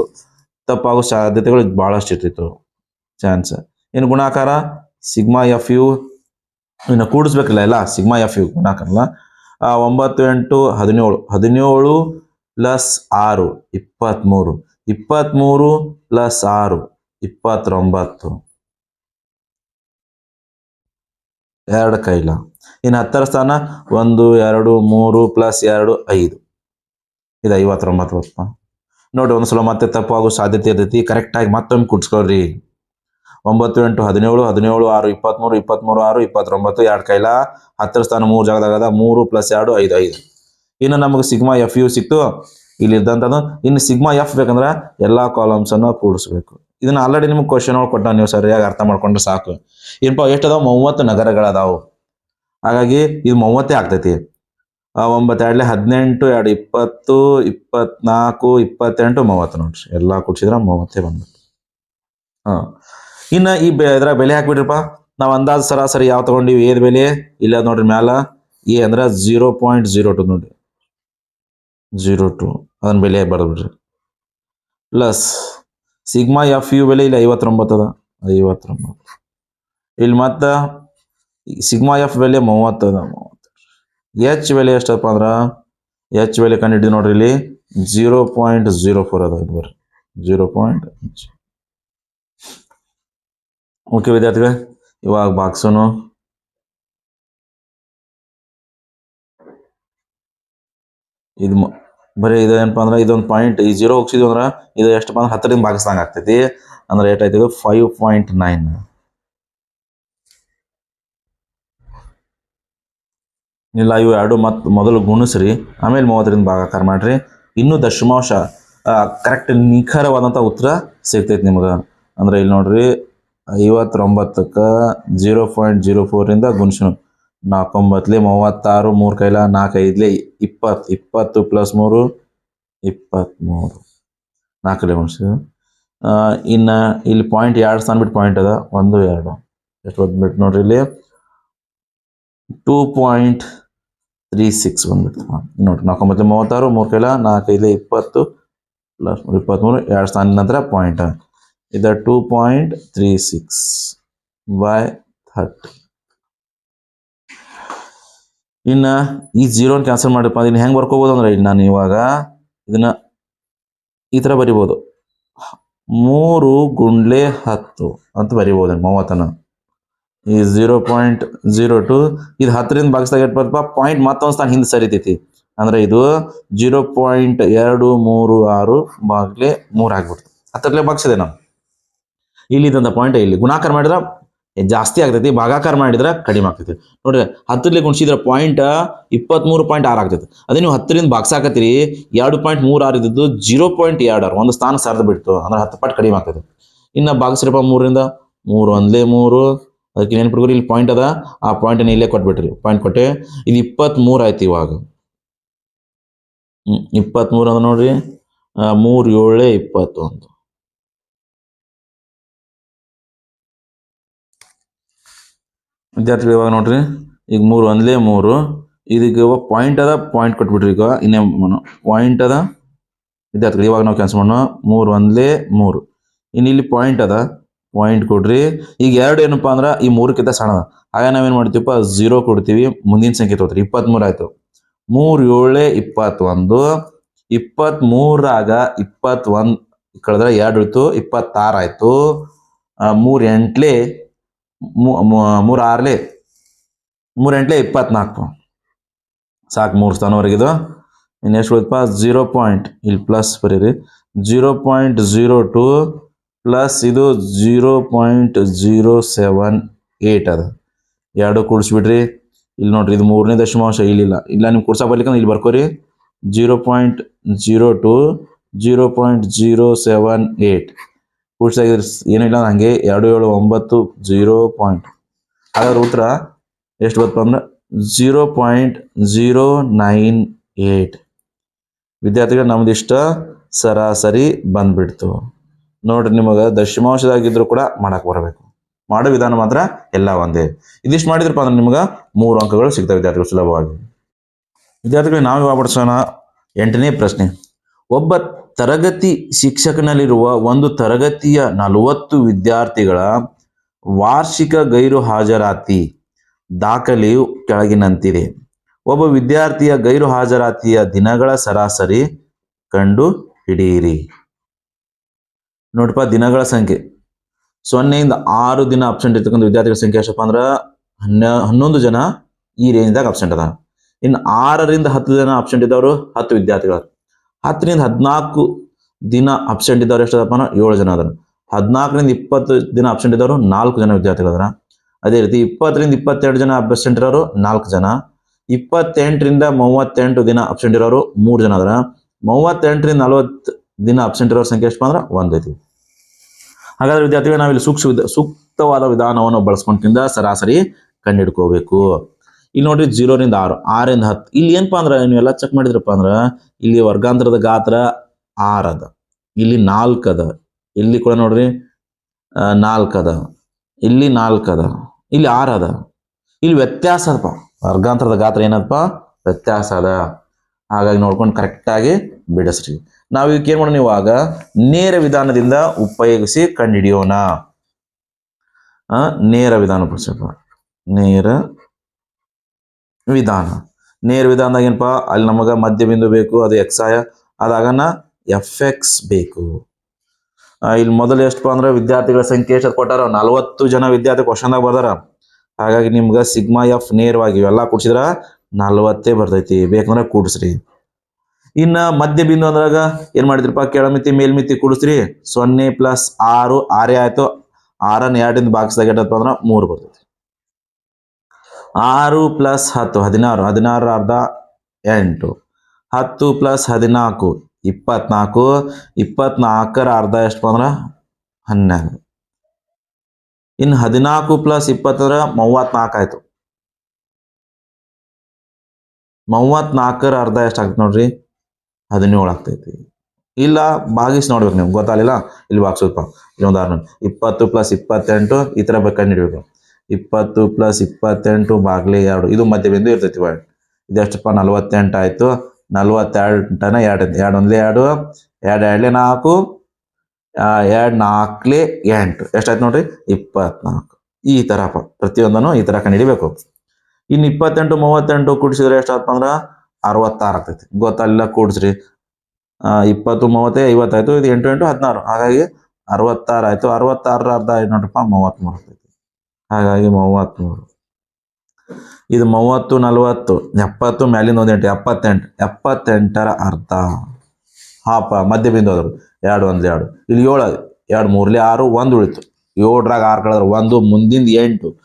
ತಪ್ಪಾಗೋ ಸಾಧ್ಯತೆಗಳು ಬಹಳಷ್ಟು ಇರ್ತಿತ್ತು ಚಾನ್ಸ್ ಇನ್ನು ಗುಣಾಕಾರ ಸಿಗ್ಮಾ ಎಫ್ ಯು ಇನ್ನು ಕೂಡಿಸ್ಬೇಕಲ್ಲ ಎಲ್ಲ ಸಿಗ್ಮಾ ಎಫ್ ಯು ಗುಣಾಕಾರಲ್ಲ ಆ, ಒಂಬತ್ತು ಎಂಟು ಹದಿನೇಳು ಹದಿನೇಳು ಪ್ಲಸ್ ಆರು ಇಪ್ಪತ್ತ್ಮೂರು ಇಪ್ಪತ್ತ್ಮೂರು ಪ್ಲಸ್ ಆರು ಇಪ್ಪತ್ತೊಂಬತ್ತು. ಎರಡು ಕೈಲ. ಇನ್ನು ಹತ್ತರ ಸ್ಥಾನ ಒಂದು ಎರಡು ಮೂರು ಪ್ಲಸ್ ಎರಡು ಐದು. ಇದು ಐವತ್ತೊಂಬತ್ತು ನೋಡಿ ನೋಡಿ ಒಂದ್ಸಲ ಮತ್ತೆ ತಪ್ಪಾಗೋ ಸಾಧ್ಯತೆ ಇರ್ತೈತಿ. ಕರೆಕ್ಟಾಗಿ ಮತ್ತೊಮ್ಮೆ ಕುಡ್ಸ್ಕೊಳ್ರಿ. ಒಂಬತ್ತು, ಎಂಟು, ಹದಿನೇಳು ಹದಿನೇಳು, ಆರು ಇಪ್ಪತ್ತ್ಮೂರು ಇಪ್ಪತ್ತ್ಮೂರು ಆರು, ಇಪ್ಪತ್ತೊಂಬತ್ತು, ಎರಡು ಕೈಲ ಹತ್ತರ ಸ್ಥಾನ ಮೂರು ಜಾಗದಾಗ ಮೂರು ಪ್ಲಸ್ ಎರಡು, ಐದು ಐದು. ಇನ್ನು ನಮಗೆ ಸಿಗ್ಮಾ ಎಫ್ ಯು ಸಿಕ್ತು. ಇಲ್ಲಿ ಇದ್ದಂಥದ್ದು ಇನ್ನು ಸಿಗ್ಮಾ ಎಫ್ ಬೇಕಂದ್ರೆ ಎಲ್ಲ ಕಾಲಮ್ಸನ್ನು ಕೂಡಿಸ್ಬೇಕು. ಇದನ್ನ ಆಲ್ರೆಡಿ ನಿಮ್ಗೆ ಕ್ವಶನ್ ಒಳಗೆ ಕೊಟ್ಟ ನೀವು ಸರಿಯಾಗಿ ಅರ್ಥ ಮಾಡ್ಕೊಂಡ್ರೆ ಸಾಕು. ಏನಪ್ಪ ಎಷ್ಟು ಅದಾವ ಮೂವತ್ತು ನಗರಗಳದಾವು. ಹಾಗಾಗಿ ಇದು ಮೂವತ್ತೇ ಆಗ್ತೈತಿ. ಒಂಬತ್ತು ಎರಡಲೆ ಹದಿನೆಂಟು, ಎರಡು ಇಪ್ಪತ್ತು, ಇಪ್ಪತ್ನಾಲ್ಕು, ಇಪ್ಪತ್ತೆಂಟು, ಮೂವತ್ತು ನೋಡ್ರಿ. ಎಲ್ಲ ಕೂಡಿಸಿದ್ರೆ ಮೂವತ್ತೇ ಬಂದ್ಬಿಟ್ಟು ಹಾಂ. ಇನ್ನು ಈ ಇದ್ರಾಗ ಬೆಲೆ ಹಾಕ್ಬಿಡ್ರಪ್ಪ. ನಾವು ಅಂದಾಜು ಸರಾಸರಿ ಯಾವ ತಗೊಂಡಿವಿ, ಏದ್ ಬೆಲೆ? ಇಲ್ಲ ನೋಡ್ರಿ ಮ್ಯಾಲ. ಏ ಅಂದ್ರೆ ಜೀರೋ ಪಾಯಿಂಟ್ ಜೀರೋ ಟು ನೋಡ್ರಿ ಜೀರೋ ಟು. ಅದನ್ನ ಬೆಲೆ ಬರ್ದ್ಬಿಡ್ರಿ. ಪ್ಲಸ್ ಸಿಗ್ಮಾ ಎಫ್ ಯು ಬೆಲೆ ಇಲ್ಲಿ ಐವತ್ತೊಂಬತ್ತು ಅದ. ಐವತ್ತೊಂಬತ್ತು ಇಲ್ಲಿ ಮತ್ತೆ ಸಿಗ್ಮಾ ಎಫ್ ಬೆಲೆ ಮೂವತ್ತದ ಮೂವತ್ತು. ಎಚ್ ಬೆಲೆ ಎಷ್ಟಪ್ಪ ಅಂದ್ರೆ, ಎಚ್ ಬೆಲೆ ಕಂಡಿಡ್ದು ನೋಡ್ರಿ ಇಲ್ಲಿ. ಜೀರೋ ಪಾಯಿಂಟ್ ಜೀರೋ ಫೋರ್ ಅದ ಇಲ್ಲಿ ಬರ್ರಿ. ಜೀರೋ ಪಾಯಿಂಟ್ ಓಕೆ ವಿದ್ಯಾರ್ಥಿಗಳೇ, ಇವಾಗ ಬಾಕ್ಸನು ಇದು ಬರೀ ಇದು ಏನಪ್ಪ ಅಂದ್ರೆ ಇದೊಂದು ಪಾಯಿಂಟ್ ಈ ಜೀರೋ ಹೋಗ್ಸಿದ್ವಿ ಅಂದ್ರೆ ಇದು ಎಷ್ಟಪ್ಪ ಅಂದ್ರೆ ಹತ್ತರಿಂದ ಭಾಗಿಸ್ದಂಗೆ ಆಗ್ತೈತಿ. ಅಂದ್ರೆ ಏಟಾಯ್ತು ಇದು ಫೈವ್ ಪಾಯಿಂಟ್ ನೈನ್ ಇಲ್ಲ, ಇವು ಎರಡು ಮತ್ತು ಮೊದಲು ಗುಣಿಸ್ರಿ, ಆಮೇಲೆ ಮೂವತ್ತರಿಂದ ಭಾಗಾಕಾರ ಮಾಡ್ರಿ. ಇನ್ನೂ ದಶಮಾಂಶ ಕರೆಕ್ಟ್ ನಿಖರವಾದಂಥ ಉತ್ತರ ಸಿಗ್ತೈತಿ ನಿಮ್ಗೆ. ಅಂದ್ರೆ ಇಲ್ಲಿ ನೋಡ್ರಿ ಐವತ್ತೊಂಬತ್ತಕ್ಕೆ ಜೀರೋ ಪಾಯಿಂಟ್ ಜೀರೋ ಫೋರಿಂದ ಗುಣಿಸು ನಾಲ್ಕೊಂಬತ್ತಲೆ ಮೂವತ್ತಾರು, ಮೂರು ಕೈಲ ನಾಲ್ಕು ಐದ್ಲೆ ಇಪ್ಪತ್ತು ಇಪ್ಪತ್ತು ಪ್ಲಸ್ ಮೂರು ಇಪ್ಪತ್ತ್ಮೂರು ನಾಲ್ಕಲೆ ಗುಣಿಸಿದ್ರು ಇನ್ನು ಇಲ್ಲಿ ಪಾಯಿಂಟ್ ಎರಡು ಸ್ಥಾನ ಬಿಟ್ಟು ಪಾಯಿಂಟ್ ಅದ. ಒಂದು, ಎರಡು. ಎಷ್ಟು ಬಂದ್ಬಿಟ್ಟು ನೋಡ್ರಿ ಇಲ್ಲಿ. ಟೂ ಪಾಯಿಂಟ್ ತ್ರೀ ಸಿಕ್ಸ್ ಬಂದ್ಬಿಟ್ಟು ನೋಡ್ರಿ. ನಾಲ್ಕೊಂಬತ್ತು ಮೂವತ್ತಾರು, ಮೂರು ಕೈಲ ನಾಲ್ಕೈದು ಇಪ್ಪತ್ತು ಪ್ಲಸ್ ಇಪ್ಪತ್ತ್ಮೂರು ಎರಡು ಸ್ಥಾನದ ನಂತರ ಪಾಯಿಂಟ್ ಇದು two point three six by thirty ಇನ್ನು ಈ ಜೀರೋನ ಕ್ಯಾನ್ಸಲ್ ಮಾಡಿಪ್ಪ ಇದನ್ನ ಹೆಂಗೆ ಬರ್ಕೋಬೋದು ಅಂದ್ರೆ ನಾನು ಇವಾಗ ಇದನ್ನ ಈ ಥರ ಬರಿಬೋದು. ಮೂರು ಗುಂಡ್ಲೆ ಹತ್ತು ಅಂತ ಬರಿಬೋದು ಮೂವತ್ತನ ಈ ಝೀರೋ ಪಾಯಿಂಟ್ ಝೀರೋ ಟು ಇದು ಹತ್ತರಿಂದ ಭಾಗಿಸಿದಾಗ ಎಷ್ಟು ಬರ್ತಪ್ಪ? ಪಾಯಿಂಟ್ ಮತ್ತೊಂದು ಸ್ಥಾನ ಹಿಂದೆ ಸರಿತೈತಿ. ಅಂದ್ರೆ ಇದು ಜೀರೋ ಪಾಯಿಂಟ್ ಎರಡು ಮೂರು ಆರು ಬಾಗಿಲೆ ಮೂರು ಆಗ್ಬಿಡ್ತು. ಹತ್ತರಲ್ಲೇ ಭಾಗಿಸಿದೆ ನಾವು ಇಲ್ಲಿ ಇದ್ದಂಥ ಪಾಯಿಂಟ್ ಇಲ್ಲಿ. ಗುಣಾಕಾರ ಮಾಡಿದ್ರೆ ಜಾಸ್ತಿ ಆಗ್ತೈತಿ, ಭಾಗಾಕಾರ ಮಾಡಿದ್ರೆ ಕಡಿಮೆ ಆಗ್ತೈತಿ. ನೋಡ್ರಿ, ಹತ್ತರಲ್ಲಿ ಗುಣಿಸಿದ್ರೆ ಪಾಯಿಂಟ್ ಇಪ್ಪತ್ತ್ಮೂರು ಪಾಯಿಂಟ್ ಆರು ಆಗ್ತೈತಿ. ಅದೇ ನೀವು ಹತ್ತರಿಂದ ಭಾಗ್ಸಾಕತ್ತೀರಿ ಎರಡು ಪಾಯಿಂಟ್ ಮೂರು ಆರು ಇದ್ದದ್ದು ಜೀರೋ ಪಾಯಿಂಟ್ ಎರಡು ಆರು, ಒಂದು ಸ್ಥಾನ ಸರಿದು ಬಿಡ್ತು, ಅಂದ್ರೆ ಹತ್ತು ಪಾಯಿಂಟ್ ಕಡಿಮೆ ಆಗ್ತೈತಿ. ಇನ್ನು ಬಾಗಿಸ್ರಪ್ಪ ಮೂರರಿಂದ, ಮೂರು ಒಂದೇ ಮೂರು, ಅದಕ್ಕೆ ನೆನ್ಪಿಟ್ಕೊರಿ ಇಲ್ಲಿ ಪಾಯಿಂಟ್ ಅದ, ಆ ಪಾಯಿಂಟ್ ಇಲ್ಲೇ ಕೊಟ್ಬಿಟ್ರಿ ಪಾಯಿಂಟ್ ಕೊಟ್ಟೆ. ಇದು ಇಪ್ಪತ್ತ್ಮೂರು ಆಯ್ತು ಇವಾಗ. ಹ್ಞೂ ಇಪ್ಪತ್ತ್ಮೂರು ಅದ ನೋಡ್ರಿ ಮೂರು ಏಳೇ ಇಪ್ಪತ್ತೊಂದು ವಿದ್ಯಾರ್ಥಿಗಳು ಇವಾಗ ನೋಡ್ರಿ? ಈಗ ಮೂರು ಒಂದ್ಲೇ ಮೂರು. ಇದಕ್ಕೆ ಇವಾಗ ಪಾಯಿಂಟ್ ಅದ ಪಾಯಿಂಟ್ ಕೊಟ್ಬಿಟ್ರಿ ಈಗ ಇನ್ನೇ ಪಾಯಿಂಟ್ ಅದ. ವಿದ್ಯಾರ್ಥಿಗಳು ಇವಾಗ ನಾವು ಕೆಲಸ ಮಾಡೋಣ? ಮೂರು ಒಂದ್ಲೇ ಮೂರು. ಇನ್ನು ಇಲ್ಲಿ ಪಾಯಿಂಟ್ ಅದ. ಪಾಯಿಂಟ್ ಕೊಡ್ರಿ. ಈಗ ಎರಡು ಏನಪ್ಪಾ ಅಂದ್ರೆ ಈ ಮೂರಕ್ಕಿಂತ ಸಣ್ಣದ. ಆಗ ನಾವೇನು ಮಾಡ್ತೀವಪ್ಪ? ಝೀರೋ ಕೊಡ್ತೀವಿ. ಮುಂದಿನ ಸಂಖ್ಯೆ ತಗೋತೀರಿ ಇಪ್ಪತ್ತ್ಮೂರು ಆಯ್ತು. ಮೂರು ಏಳೇ ಇಪ್ಪತ್ತೊಂದು. ಇಪ್ಪತ್ತ್ಮೂರಾಗ ಇಪ್ಪತ್ತೊಂದು ಕಳೆದ್ರೆ ಎರಡು ಇತ್ತು ಇಪ್ಪತ್ತಾರು ಆಯಿತು. ಮೂರು ಎಂಟ್ಲೆ ಮೂರು ಆರ್ಲಿ ಮೂರು ಎಂಟ್ಲೆ ಇಪ್ಪತ್ನಾಲ್ಕು. ಸಾಕು, ಮೂರು ಸ್ಥಾನವರೆಗಿದು ಇನ್ನು ಎಷ್ಟು ಉಳಿದಪ್ಪ ಜೀರೋ ಪಾಯಿಂಟ್, ಇಲ್ಲಿ ಪ್ಲಸ್ ಬರೀರಿ. Zero point zero two plus ಇದು zero point zero seven eight ಅದ. ಎರಡು ಕೂಡಿಸ್ಬಿಡ್ರಿ. ಇಲ್ಲಿ ನೋಡ್ರಿ, ಇದು ಮೂರನೇ ದಶಮಾಂಶ, ಇಲ್ಲಿಲ್ಲ. ಇಲ್ಲ, ನಿಮ್ಗೆ ಕೂಡ್ಸಕ್ಕೆ ಬರ್ಲಿಕ್ಕಂದ್ರೆ ಇಲ್ಲಿ ಬರ್ಕೋರಿ. Zero point zero two, zero point zero seven eight ಕೂಡ್ಸಾಗಿದ್ರೆ ಏನೂ ಇಲ್ಲ ಹಂಗೆ ಎರಡು ಏಳು ಒಂಬತ್ತು ಜೀರೋ ಪಾಯಿಂಟ್. ಹಾಗಾದ್ರೆ ಉತ್ತರ ಎಷ್ಟು ಬರ್ತಪ್ಪ ಅಂದ್ರೆ zero point zero nine eight ವಿದ್ಯಾರ್ಥಿಗಳು ನಮ್ದಿಷ್ಟ ಸರಾಸರಿ ಬಂದ್ಬಿಡ್ತು. ನೋಡ್ರಿ ನಿಮಗೆ ದಶಮಾಂಶದಾಗಿದ್ರು ಕೂಡ ಮಾಡಕ್ ಬರಬೇಕು. ಮಾಡೋ ವಿಧಾನ ಮಾತ್ರ ಎಲ್ಲ ಒಂದೇ. ಇದಿಷ್ಟು ಮಾಡಿದ್ರಪ್ಪ ಅಂದ್ರೆ ನಿಮ್ಗೆ ಮೂರು ಅಂಕಗಳು ಸಿಗ್ತವೆ ವಿದ್ಯಾರ್ಥಿಗಳು ಸುಲಭವಾಗಿ. ವಿದ್ಯಾರ್ಥಿಗಳು ನಾವು ಇವಾಗ ಬಡಿಸೋಣ ಎಂಟನೇ ಪ್ರಶ್ನೆ. ಒಬ್ಬ ತರಗತಿ ಶಿಕ್ಷಕನಲ್ಲಿರುವ ಒಂದು ತರಗತಿಯ ನಲವತ್ತು ವಿದ್ಯಾರ್ಥಿಗಳ ವಾರ್ಷಿಕ ಗೈರು ಹಾಜರಾತಿ ದಾಖಲೆಯು ಕೆಳಗಿನಂತಿದೆ. ಒಬ್ಬ ವಿದ್ಯಾರ್ಥಿಯ ಗೈರು ಹಾಜರಾತಿಯ ದಿನಗಳ ಸರಾಸರಿ ಕಂಡು ಹಿಡಿಯಿರಿ. ನೋಡಪ್ಪ ದಿನಗಳ ಸಂಖ್ಯೆ. ಸೊನ್ನೆಯಿಂದ ಆರು ದಿನ ಅಬ್ಸೆಂಟ್ ಇರ್ತಕ್ಕಂಥ ವಿದ್ಯಾರ್ಥಿಗಳ ಸಂಖ್ಯೆ ಎಷ್ಟಪ್ಪ ಅಂದ್ರೆ ಹನ್ನ, ಹನ್ನೊಂದು ಜನ ಈ ರೇಂಜ್ದಾಗ ಅಬ್ಸೆಂಟ್ ಅದ ಇನ್ನು ಆರರಿಂದ ಹತ್ತು ಜನ ಅಬ್ಸೆಂಟ್ ಇದ್ದವರು ಹತ್ತು ವಿದ್ಯಾರ್ಥಿಗಳು ಹತ್ತರಿಂದ ಹದಿನಾಲ್ಕು ದಿನ ಅಬ್ಸೆಂಟ್ ಇದ್ದವ್ರು ಎಷ್ಟದಪ್ಪ ಏಳು ಜನ ಅದರ ಹದಿನಾಲ್ಕರಿಂದ ಇಪ್ಪತ್ತು ದಿನ ಅಬ್ಸೆಂಟ್ ಇದ್ದವರು ನಾಲ್ಕು ಜನ ವಿದ್ಯಾರ್ಥಿಗಳು ಅದರ. ಅದೇ ರೀತಿ ಇಪ್ಪತ್ತರಿಂದ ಇಪ್ಪತ್ತೆರಡು ಜನ ಅಬ್ಸೆಂಟ್ ಇರೋರು ನಾಲ್ಕು ಜನ. ಇಪ್ಪತ್ತೆಂಟರಿಂದ ಮೂವತ್ತೆಂಟು ದಿನ ಅಬ್ಸೆಂಟ್ ಇರೋರು ಮೂರು ಜನ ಅದರ. ಮೂವತ್ತೆಂಟರಿಂದ ನಲವತ್ತು ದಿನ ಅಬ್ಸೆಂಟ್ ಇರೋರ ಸಂಖ್ಯೆ ಎಷ್ಟು ಅಂದ್ರೆ ಒಂದೈತಿ ಹಾಗಾದ್ರೆ ವಿದ್ಯಾರ್ಥಿಗಳು ನಾವಿಲ್ಲಿ ಸೂಕ್ಷ್ಮ ಸೂಕ್ತವಾದ ವಿಧಾನವನ್ನು ಬಳಸ್ಕೊಂಡ್ರಿಂದ ಸರಾಸರಿ ಕಂಡುಹಿಡ್ಕೋಬೇಕು ಇಲ್ಲಿ ನೋಡ್ರಿ ಜೀರೋರಿಂದ ಆರು, ಆರಿಂದ ಹತ್ತು. ಇಲ್ಲಿ ಏನಪ್ಪಾ ಅಂದ್ರೆ ನೀವೆಲ್ಲ ಚೆಕ್ ಮಾಡಿದ್ರಪ್ಪ ಅಂದ್ರೆ, ಇಲ್ಲಿ ವರ್ಗಾಂತರದ ಗಾತ್ರ ಆರ್ ಅದ. ಇಲ್ಲಿ ನಾಲ್ಕು ಅದ. ಇಲ್ಲಿ ಕೂಡ ನೋಡ್ರಿ ನಾಲ್ಕು ಅದ. ಇಲ್ಲಿ ನಾಲ್ಕು ಅದ. ಇಲ್ಲಿ ಆರ್ ಅದ. ಇಲ್ಲಿ ವ್ಯತ್ಯಾಸ ಅದಪ್ಪ ವರ್ಗಾಂತರದ ಗಾತ್ರ ಏನದಪ್ಪ ವ್ಯತ್ಯಾಸ ಅದ. ಹಾಗಾಗಿ ನೋಡ್ಕೊಂಡು ಕರೆಕ್ಟಾಗಿ ಬಿಡಿಸ್ರಿ. ನಾವು ಇದಕ್ಕೆ ಏನು ಮಾಡೋಣ ಇವಾಗ? ನೇರ ವಿಧಾನದಿಂದ ಉಪಯೋಗಿಸಿ ಕಂಡುಹಿಡಿಯೋಣ ನೇರ ವಿಧಾನ ನೇರ ವಿಧಾನ. ನೇರ ವಿಧಾನದಾಗ ಏನಪ್ಪ? ಅಲ್ಲಿ ನಮಗೆ ಮಧ್ಯ ಬಿಂದು ಬೇಕು, ಅದು ಎಕ್ಸಾಯ ಅದಾಗನ ಎಫ್ ಎಕ್ಸ್ ಬೇಕು. ಇಲ್ಲಿ ಮೊದಲು ಎಷ್ಟಪ್ಪ ಅಂದ್ರೆ ವಿದ್ಯಾರ್ಥಿಗಳ ಸಂಖ್ಯೆ ಎಷ್ಟು ಕೊಟ್ಟಾರ? ನಲವತ್ತು ಜನ ವಿದ್ಯಾರ್ಥಿ ಕ್ವಶನ್ದಾಗ ಬರ್ದಾರ. ಹಾಗಾಗಿ ನಿಮ್ಗೆ ಸಿಗ್ಮಾ ಎಫ್ ನೇರವಾಗಿ ಇವೆಲ್ಲ ಕೂಡಿಸಿದ್ರ ನಲ್ವತ್ತೇ ಬರ್ತೈತಿ. ಬೇಕಂದ್ರೆ ಕೂಡಿಸ್ರಿ. ಇನ್ನ ಮಧ್ಯ ಬಿಂದು ಅಂದ್ರಾಗ ಏನ್ ಮಾಡಿದ್ರಪ್ಪ ಕೆಳಮಿತಿ ಮೇಲ್ಮಿತಿ ಕೂಡಿಸ್ರಿ. ಸೊನ್ನೆ ಪ್ಲಸ್ ಆರು, ಆರೇ ಆಯ್ತು. ಆರನ್ನ ಎರಡಿಂದ ಬಾಕ್ಸ್ದಾಗ ಎಷ್ಟಪ್ಪ ಅಂದ್ರೆ ಮೂರು ಬರ್ತೈತಿ. ಆರು ಪ್ಲಸ್ ಹತ್ತು, ಹದಿನಾರು ಹದಿನಾರು ಅರ್ಧ ಎಂಟು. ಹತ್ತು ಪ್ಲಸ್ ಹದಿನಾಲ್ಕು, ಇಪ್ಪತ್ನಾಲ್ಕು. ಇಪ್ಪತ್ನಾಲ್ಕರ ಅರ್ಧ ಎಷ್ಟು ಅಂದ್ರೆ ಹನ್ನೆರಡು. ಇನ್ನು ಹದಿನಾಲ್ಕು ಪ್ಲಸ್ ಇಪ್ಪತ್ತರ ಮೂವತ್ನಾಲ್ಕು ಆಯ್ತು. ಮೂವತ್ನಾಲ್ಕರ ಅರ್ಧ ಎಷ್ಟು ಆಗ್ತದೆ ನೋಡ್ರಿ? ಹದಿನೇಳು ಆಗ್ತೈತಿ. ಇಲ್ಲ, ಭಾಗಿಸಿ ನೋಡ್ಬೇಕು ನೀವು. ಗೊತ್ತಾಗಲಿಲ್ಲ? ಇಲ್ಲಿ ಭಾಗಿಸೋದಪ್ಪ ಇಲ್ಲಿ ಉದಾಹರಣೆ ಇಪ್ಪತ್ತು ಪ್ಲಸ್ ಇಪ್ಪತ್ತೆಂಟು, ಈ ಥರ ಬೇಕಂಡು ಹಿಡಿಬೇಕು. ಇಪ್ಪತ್ತು ಪ್ಲಸ್ ಇಪ್ಪತ್ತೆಂಟು ಬಾಗ್ಲಿ ಎರಡು. ಇದು ಮಧ್ಯಬಿಂದು ಇರ್ತೈತಿ ಪಾಯಿಂಟ್ ಇದೆಷ್ಟಪ್ಪ? ನಲ್ವತ್ತೆಂಟು ಆಯಿತು. ನಲ್ವತ್ತೆರಡನ ಎರಡು ಎರಡು ಒಂದ್ಲೆ ಎರಡು. ಎರಡು ಎರಡ್ಲೆ ನಾಲ್ಕು. ಎರಡು ನಾಲ್ಕಲೆ ಎಂಟು. ಎಷ್ಟಾಯ್ತು ನೋಡ್ರಿ? ಇಪ್ಪತ್ನಾಲ್ಕು. ಈ ಥರ ಪ್ರತಿಯೊಂದನ್ನು ಈ ಥರ ಕಂಡು ಹಿಡಿಬೇಕು ಇನ್ನು ಇಪ್ಪತ್ತೆಂಟು, ಮೂವತ್ತೆಂಟು ಕೂಡಿಸಿದ್ರೆ ಎಷ್ಟಾಯ್ತಪ್ಪ ಅಂದ್ರೆ? ಅರವತ್ತಾರು ಆಗ್ತೈತಿ. ಗೊತ್ತಲ್ಲ, ಕೂಡಿಸ್ರಿ. ಇಪ್ಪತ್ತು, ಮೂವತ್ತೇ, ಐವತ್ತಾಯ್ತು. ಇದು ಎಂಟು ಎಂಟು, ಹದಿನಾರು. ಹಾಗಾಗಿ ಅರವತ್ತಾರು ಆಯ್ತು. ಅರವತ್ತಾರರ ಅರ್ಧ ಆಯ್ತು ನೋಡ್ರಪ್ಪ. ಮೂವತ್ತ್ಮೂರು ಆಗ್ತೈತಿ. ಹಾಗಾಗಿ ಮೂವತ್ತ್ಮೂರು ಇದು ಮೂವತ್ತು, ನಲವತ್ತು, ಎಪ್ಪತ್ತು ಮ್ಯಾಲಿಂದ ಒಂದೆಂಟು, ಎಪ್ಪತ್ತೆಂಟು, ಎಪ್ಪತ್ತೆಂಟರ ಅರ್ಧ. ಹಾಪ ಮಧ್ಯ ಬಿಂದು ಅದ್ರು ಎರಡು ಒಂದು ಎರಡು. ಇಲ್ಲಿ ಏಳು. ಎರಡು ಮೂರ್ಲಿ ಆರು, ಒಂದು ಉಳಿತು. ಏಳರಾಗ ಆರು ಕಳೆದ್ರೆ. ಒಂದು, ಮುಂದಿಂದ ಎಂಟು.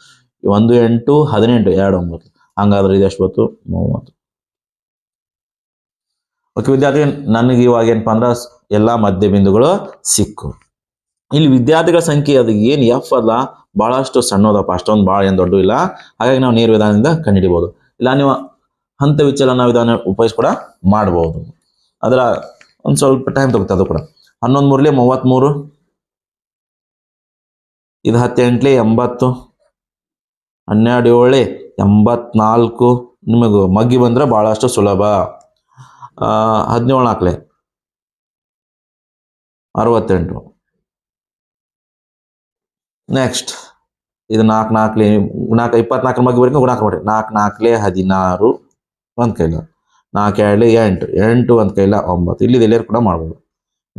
ಒಂದು, ಎಂಟು, ಹದಿನೆಂಟು, ಎರಡು, ಒಂಬತ್ತು. ಹಂಗಾದ್ರೆ ಇದು ಎಷ್ಟು ಬಂತು? ಮೂವತ್ತು. ಓಕೆ ವಿದ್ಯಾರ್ಥಿ ನನಗೆ ಇವಾಗ ಏನಪ್ಪ ಅಂದ್ರೆ ಎಲ್ಲಾ ಮಧ್ಯ ಬಿಂದುಗಳು ಸಿಕ್ಕು. ಇಲ್ಲಿ ವಿದ್ಯಾರ್ಥಿಗಳ ಸಂಖ್ಯೆ ಅದು ಏನು ಎಫ್ ಅಲ್ಲ ಬಹಳಷ್ಟು ಸಣ್ಣದಪ್ಪ, ಅಷ್ಟೊಂದು ಭಾಳ ಏನು ದೊಡ್ಡ ಇಲ್ಲ. ಹಾಗಾಗಿ ನಾವು ನೀರು ವಿಧಾನದಿಂದ ಕಂಡುಹಿಡಿಬಹುದು ಇಲ್ಲ, ನೀವು ಹಂತ ವಿಚಲನ ವಿಧಾನ ಉಪಯೋಗಿಸಿ ಕೂಡ ಮಾಡಬಹುದು ಅದರ ಒಂದು ಸ್ವಲ್ಪ ಟೈಮ್ ತಗುತ್ತೆ, ಅದು ಕೂಡ. ಹನ್ನೊಂದು ಮೂರಲಿ ಮೂವತ್ತ್ಮೂರು ಇದು ಹತ್ತೆಂಟ್ಲಿ ಎಂಬತ್ತು. ಹನ್ನೆರಡು ಏಳಿ ಎಂಬತ್ನಾಲ್ಕು. ನಿಮಗೆ ಮಗ್ಗಿ ಬಂದ್ರೆ ಭಾಳಷ್ಟು ಸುಲಭ. ಹದಿನೇಳು ನಾಲ್ಕಲೆ. ಅರವತ್ತೆಂಟು. ನೆಕ್ಸ್ಟ್ ಇದು ನಾಲ್ಕು ನಾಲ್ಕಲೆ ನಾಲ್ಕು ಇಪ್ಪತ್ನಾಲ್ಕರ ಮಗ್ಗಿ ಬರೀ ಗುಣಾಕ ಮಾಡಿ ನಾಲ್ಕು ನಾಲ್ಕಲೆ ಹದಿನಾರು ಒಂದು ಕೈಲ. ನಾಲ್ಕು ಎರಡಲೆ ಎಂಟು. ಎಂಟು ಒಂದು ಕೈಲ ಒಂಬತ್ತು. ಇಲ್ಲಿ ಎಲ್ಲರೂ ಕೂಡ ಮಾಡ್ಬೋದು.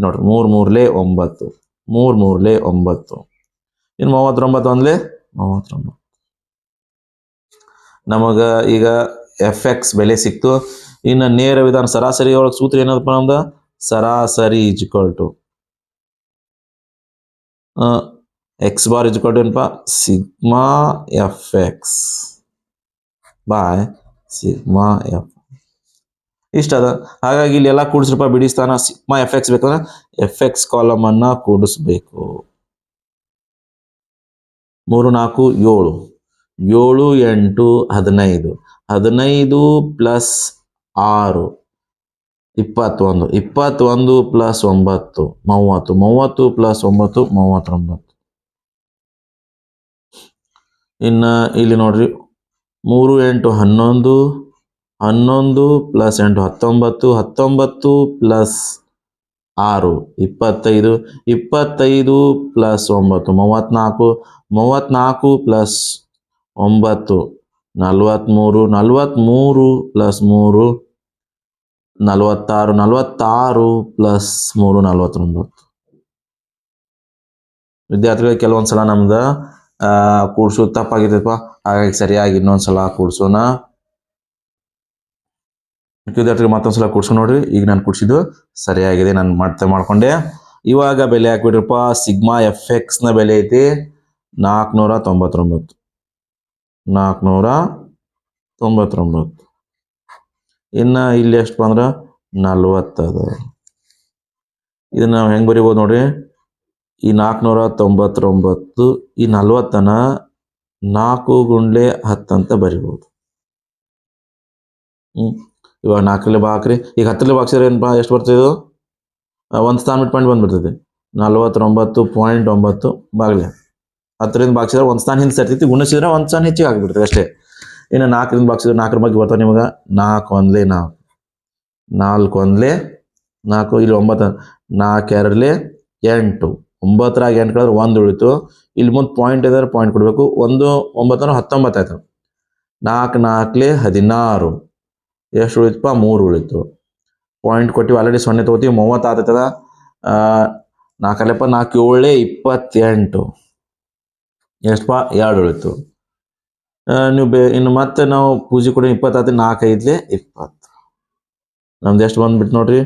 ನೋಡ್ರಿ, ಮೂರು ಮೂರಲೆ ಒಂಬತ್ತು. ಮೂರು ಮೂರಲೆ ಒಂಬತ್ತು. ಇನ್ನು ಮೂವತ್ತೊಂಬತ್ತು ಒಂದ್ಲೆ ಮೂವತ್ತೊಂಬತ್ತು. ನಮಗೆ ಈಗ ಎಫ್ ಎಕ್ಸ್ ಬೆಲೆ ಸಿಕ್ತು. ಇನ್ನು ನೇರ ವಿಧಾನ ಸರಾಸರಿ ಒಳಗೆ ಸೂತ್ರ ಏನದಪ್ಪ ನಮ್ದು? ಸರಾಸರಿ is equal to. X bar is equal ಏನಪ್ಪ sigma F X by sigma F ಇಷ್ಟ ಅದ. ಹಾಗಾಗಿ ಇಲ್ಲಿ ಎಲ್ಲ ಕೂಡಿಸ್ರಪ್ಪ ಬಿಡಿಸ್ತಾನ ಸಿಗ್ಮಾ ಎಫ್ ಎಕ್ಸ್ ಬೇಕಂದ್ರೆ ಎಫ್ ಎಕ್ಸ್ ಕಾಲಮ್ ಅನ್ನ ಕೂಡಿಸ್ಬೇಕು. ಮೂರು, ನಾಲ್ಕು, ಏಳು. ಏಳು, ಎಂಟು, ಹದಿನೈದು. ಹದಿನೈದು ಪ್ಲಸ್ ಆರು, ಇಪ್ಪತ್ತೊಂದು. ಇಪ್ಪತ್ತೊಂದು ಪ್ಲಸ್ ಒಂಬತ್ತು, ಮೂವತ್ತು. ಮೂವತ್ತು ಪ್ಲಸ್ ಒಂಬತ್ತು, ಮೂವತ್ತೊಂಬತ್ತು. ಇನ್ನು ಇಲ್ಲಿ ನೋಡ್ರಿ, ಮೂರು ಎಂಟು ಹನ್ನೊಂದು ಹನ್ನೊಂದು ಪ್ಲಸ್ ಎಂಟು ಹತ್ತೊಂಬತ್ತು ಹತ್ತೊಂಬತ್ತು ಪ್ಲಸ್ ಆರು, ಇಪ್ಪತ್ತೈದು ಇಪ್ಪತ್ತೈದು ಪ್ಲಸ್ ಒಂಬತ್ತು, ಮೂವತ್ತ್ನಾಲ್ಕು ಮೂವತ್ತ್ನಾಲ್ಕು ಪ್ಲಸ್ ಒಂಬತ್ತು, ನಲವತ್ತ್ಮೂರು ನಲವತ್ತ್ಮೂರು ಪ್ಲಸ್ ಮೂರು, ನಲವತ್ತಾರು ನಲವತ್ತಾರು ಪ್ಲಸ್ ಮೂರು, ನಲವತ್ತೊಂಬತ್ತು. ವಿದ್ಯಾರ್ಥಿಗಳಿಗೆ ಕೆಲವೊಂದು ಸಲ ನಮ್ದು ಕೂಡ್ಸು ತಪ್ಪಾಗಿರ್ತೈತಪ್ಪ ಹಾಗಾಗಿ ಸರಿಯಾಗಿ ಇನ್ನೊಂದ್ಸಲ ಕೂಡ್ಸೋಣ. ವಿದ್ಯಾರ್ಥಿಗಳು ಮತ್ತೊಂದ್ಸಲ ಕೂಡ್ಸೋ ನೋಡ್ರಿ. ಈಗ ನಾನು ಕೂಡ್ಸಿದ್ದು ಸರಿಯಾಗಿದೆ. ನಾನು ಮತ್ತೆ ಮಾಡ್ಕೊಂಡೆ. ಇವಾಗ ಬೆಲೆ ಹಾಕ್ಬಿಟ್ರಪ್ಪ. ಸಿಗ್ಮಾ ಎಫ್ ಎಕ್ಸ್ನ ಬೆಲೆ ಐತಿ ನಾಲ್ಕುನೂರ ತೊಂಬತ್ತೊಂಬತ್ತು. ನಾಲ್ಕುನೂರ ತೊಂಬತ್ತೊಂಬತ್ತು. ಇನ್ನು ಇಲ್ಲಿ ಎಷ್ಟು ಅಂದ್ರೆ ನಲ್ವತ್ತದ. ಇದನ್ನ ನಾವು ಹೆಂಗೆ ಬರಿಬೋದು ನೋಡ್ರಿ. ಈ ನಾಲ್ಕುನೂರ ತೊಂಬತ್ತೊಂಬತ್ತು, ಈ ನಲ್ವತ್ತನ ನಾಲ್ಕು ಗುಂಡ್ಲೆ ಹತ್ತು ಅಂತ ಬರಿಬೋದು. ಹ್ಞೂ ಇವಾಗ ನಾಲ್ಕರಲ್ಲಿ ಬಾಕ್ರಿ ಈಗ ಹತ್ತರಲ್ಲಿ ಬಾಕ್ಸಿದ್ರೆ ಬಾ ಎಷ್ಟು ಬರ್ತಿದೋ ಒಂದು ಸ್ಥಾನ ಬಿಟ್ಟು ಪಾಯಿಂಟ್ ಬಂದ್ಬಿಡ್ತದೆ. ನಲ್ವತ್ತೊಂಬತ್ತು ಪಾಯಿಂಟ್ ಒಂಬತ್ತು ಬಾಗಿಲೆ. ಹತ್ತರಿಂದ ಬಾಕ್ಸಿದ್ರೆ ಒಂದು ಸ್ಥಾನ ಹಿಂದೆ ಸರ್ತಿತ್ತು ಗುಣಿಸಿದ್ರೆ ಒಂದು ಸ್ಥಾನ ಹೆಚ್ಚಿಗೆ ಆಗಿಬಿಡ್ತದೆ ಅಷ್ಟೇ. ಇನ್ನು ನಾಲ್ಕರಿಂದ ಬಾಕ್ಸಿದ್ರೆ ನಾಲ್ಕರ ಬಗ್ಗೆ ಬರ್ತಾವೆ ನಿಮಗೆ? ನಾಲ್ಕು ಒಂದ್ಲೆ ನಾಲ್ಕು. ನಾಲ್ಕು ಒಂದ್ಲೆ ನಾಲ್ಕು, ಇಲ್ಲಿ ಒಂಬತ್ತು ನಾಲ್ಕು ಎರಡಲೆ ಎಂಟು. ಒಂಬತ್ತರಾಗ ಎಂಟು ಕಳೆದ್ರೆ ಒಂದು ಉಳಿತು. ಇಲ್ಲಿ ಮುಂದೆ ಪಾಯಿಂಟ್ ಇದ್ದಾರೆ ಪಾಯಿಂಟ್ ಕೊಡಬೇಕು. ಒಂದು ಒಂಬತ್ತರ ಹತ್ತೊಂಬತ್ತು ಆಯ್ತು. ನಾಲ್ಕು, ನಾಲ್ಕಲೆ ಹದಿನಾರು. ಎಷ್ಟು ಉಳಿತಪ್ಪ? ಮೂರು ಉಳಿತು. ಪಾಯಿಂಟ್ ಕೊಟ್ಟಿವಿ ಆಲ್ರೆಡಿ ಸೊನ್ನೆ ತೊಗೋತೀವಿ, ಮೂವತ್ತು ಆತದ. ನಾಲ್ಕಲ್ಲಪ್ಪ ನಾಲ್ಕು ಏಳೆ ಇಪ್ಪತ್ತೆಂಟು. ಎಷ್ಟಪ್ಪ? ಎರಡು ಉಳಿತು. ನೀವು ಬೇ, ಇನ್ನು ಮತ್ತೆ ನಾವು ಪೂಜೆ ಕೊಡಿ ಇಪ್ಪತ್ತಾಯ್ತು ನಾಲ್ಕು ಐದ್ಲೆ ಇಪ್ಪತ್ತು. ನಮ್ದು ಎಷ್ಟು ಬಂದ್ಬಿಟ್ಟು ನೋಡ್ರಿ?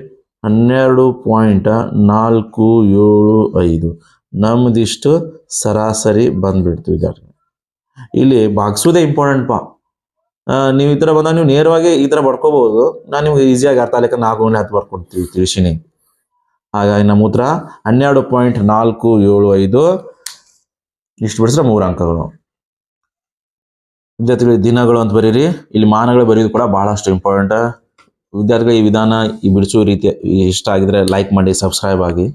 ಹನ್ನೆರಡು ಪಾಯಿಂಟ್ ನಾಲ್ಕು ಏಳು ಐದು. ನಮ್ದಿಷ್ಟು ಸರಾಸರಿ ಬಂದ್ಬಿಡ್ತು ವಿದ್ಯಾರ್ಥಿ ಇಲ್ಲಿ ಭಾಗಿಸೋದೇ ಇಂಪಾರ್ಟೆಂಟ್ ಪಾ. ನೀವು ಈ ಥರ ಬಂದಾಗ ನೀವು ನೇರವಾಗಿ ಈ ಥರ ಬರ್ಕೋಬಹುದು ನಾನು ನಿಮ್ಗೆ ಈಸಿಯಾಗಿ ಅರ್ಥ ಆಗಲಿಕ್ಕೆ ನಾಲ್ಕು ಗುಣೆ ಹತ್ತು ಬರ್ಕೊಡ್ತೀವಿ ತಿಳಿಸಿನಿ ಹಾಗಾಗಿ ನಮ್ಮ ಉತ್ತರ ಹನ್ನೆರಡು ಪಾಯಿಂಟ್ ನಾಲ್ಕು ಏಳು ಐದು. ಇಷ್ಟು ಬಿಡಿಸಿದ್ರೆ ಮೂರು ಅಂಕಗಳು. ವಿದ್ಯಾರ್ಥಿಗಳು, ದಿನಗಳು ಅಂತ ಬರೀರಿ. ಇಲ್ಲಿ ಮಾನಗಳು ಬರೆಯೋದು ಕೂಡ ಬಹಳಷ್ಟು ಇಂಪಾರ್ಟೆಂಟ್ ವಿದ್ಯಾರ್ಥಿಗಳು ಈ ವಿಧಾನ ಈ ಬಿಡಿಸುವ ರೀತಿ ಇಷ್ಟ ಆಗಿದ್ರೆ ಲೈಕ್ ಮಾಡಿ ಸಬ್ಸ್ಕ್ರೈಬ್ ಆಗಿ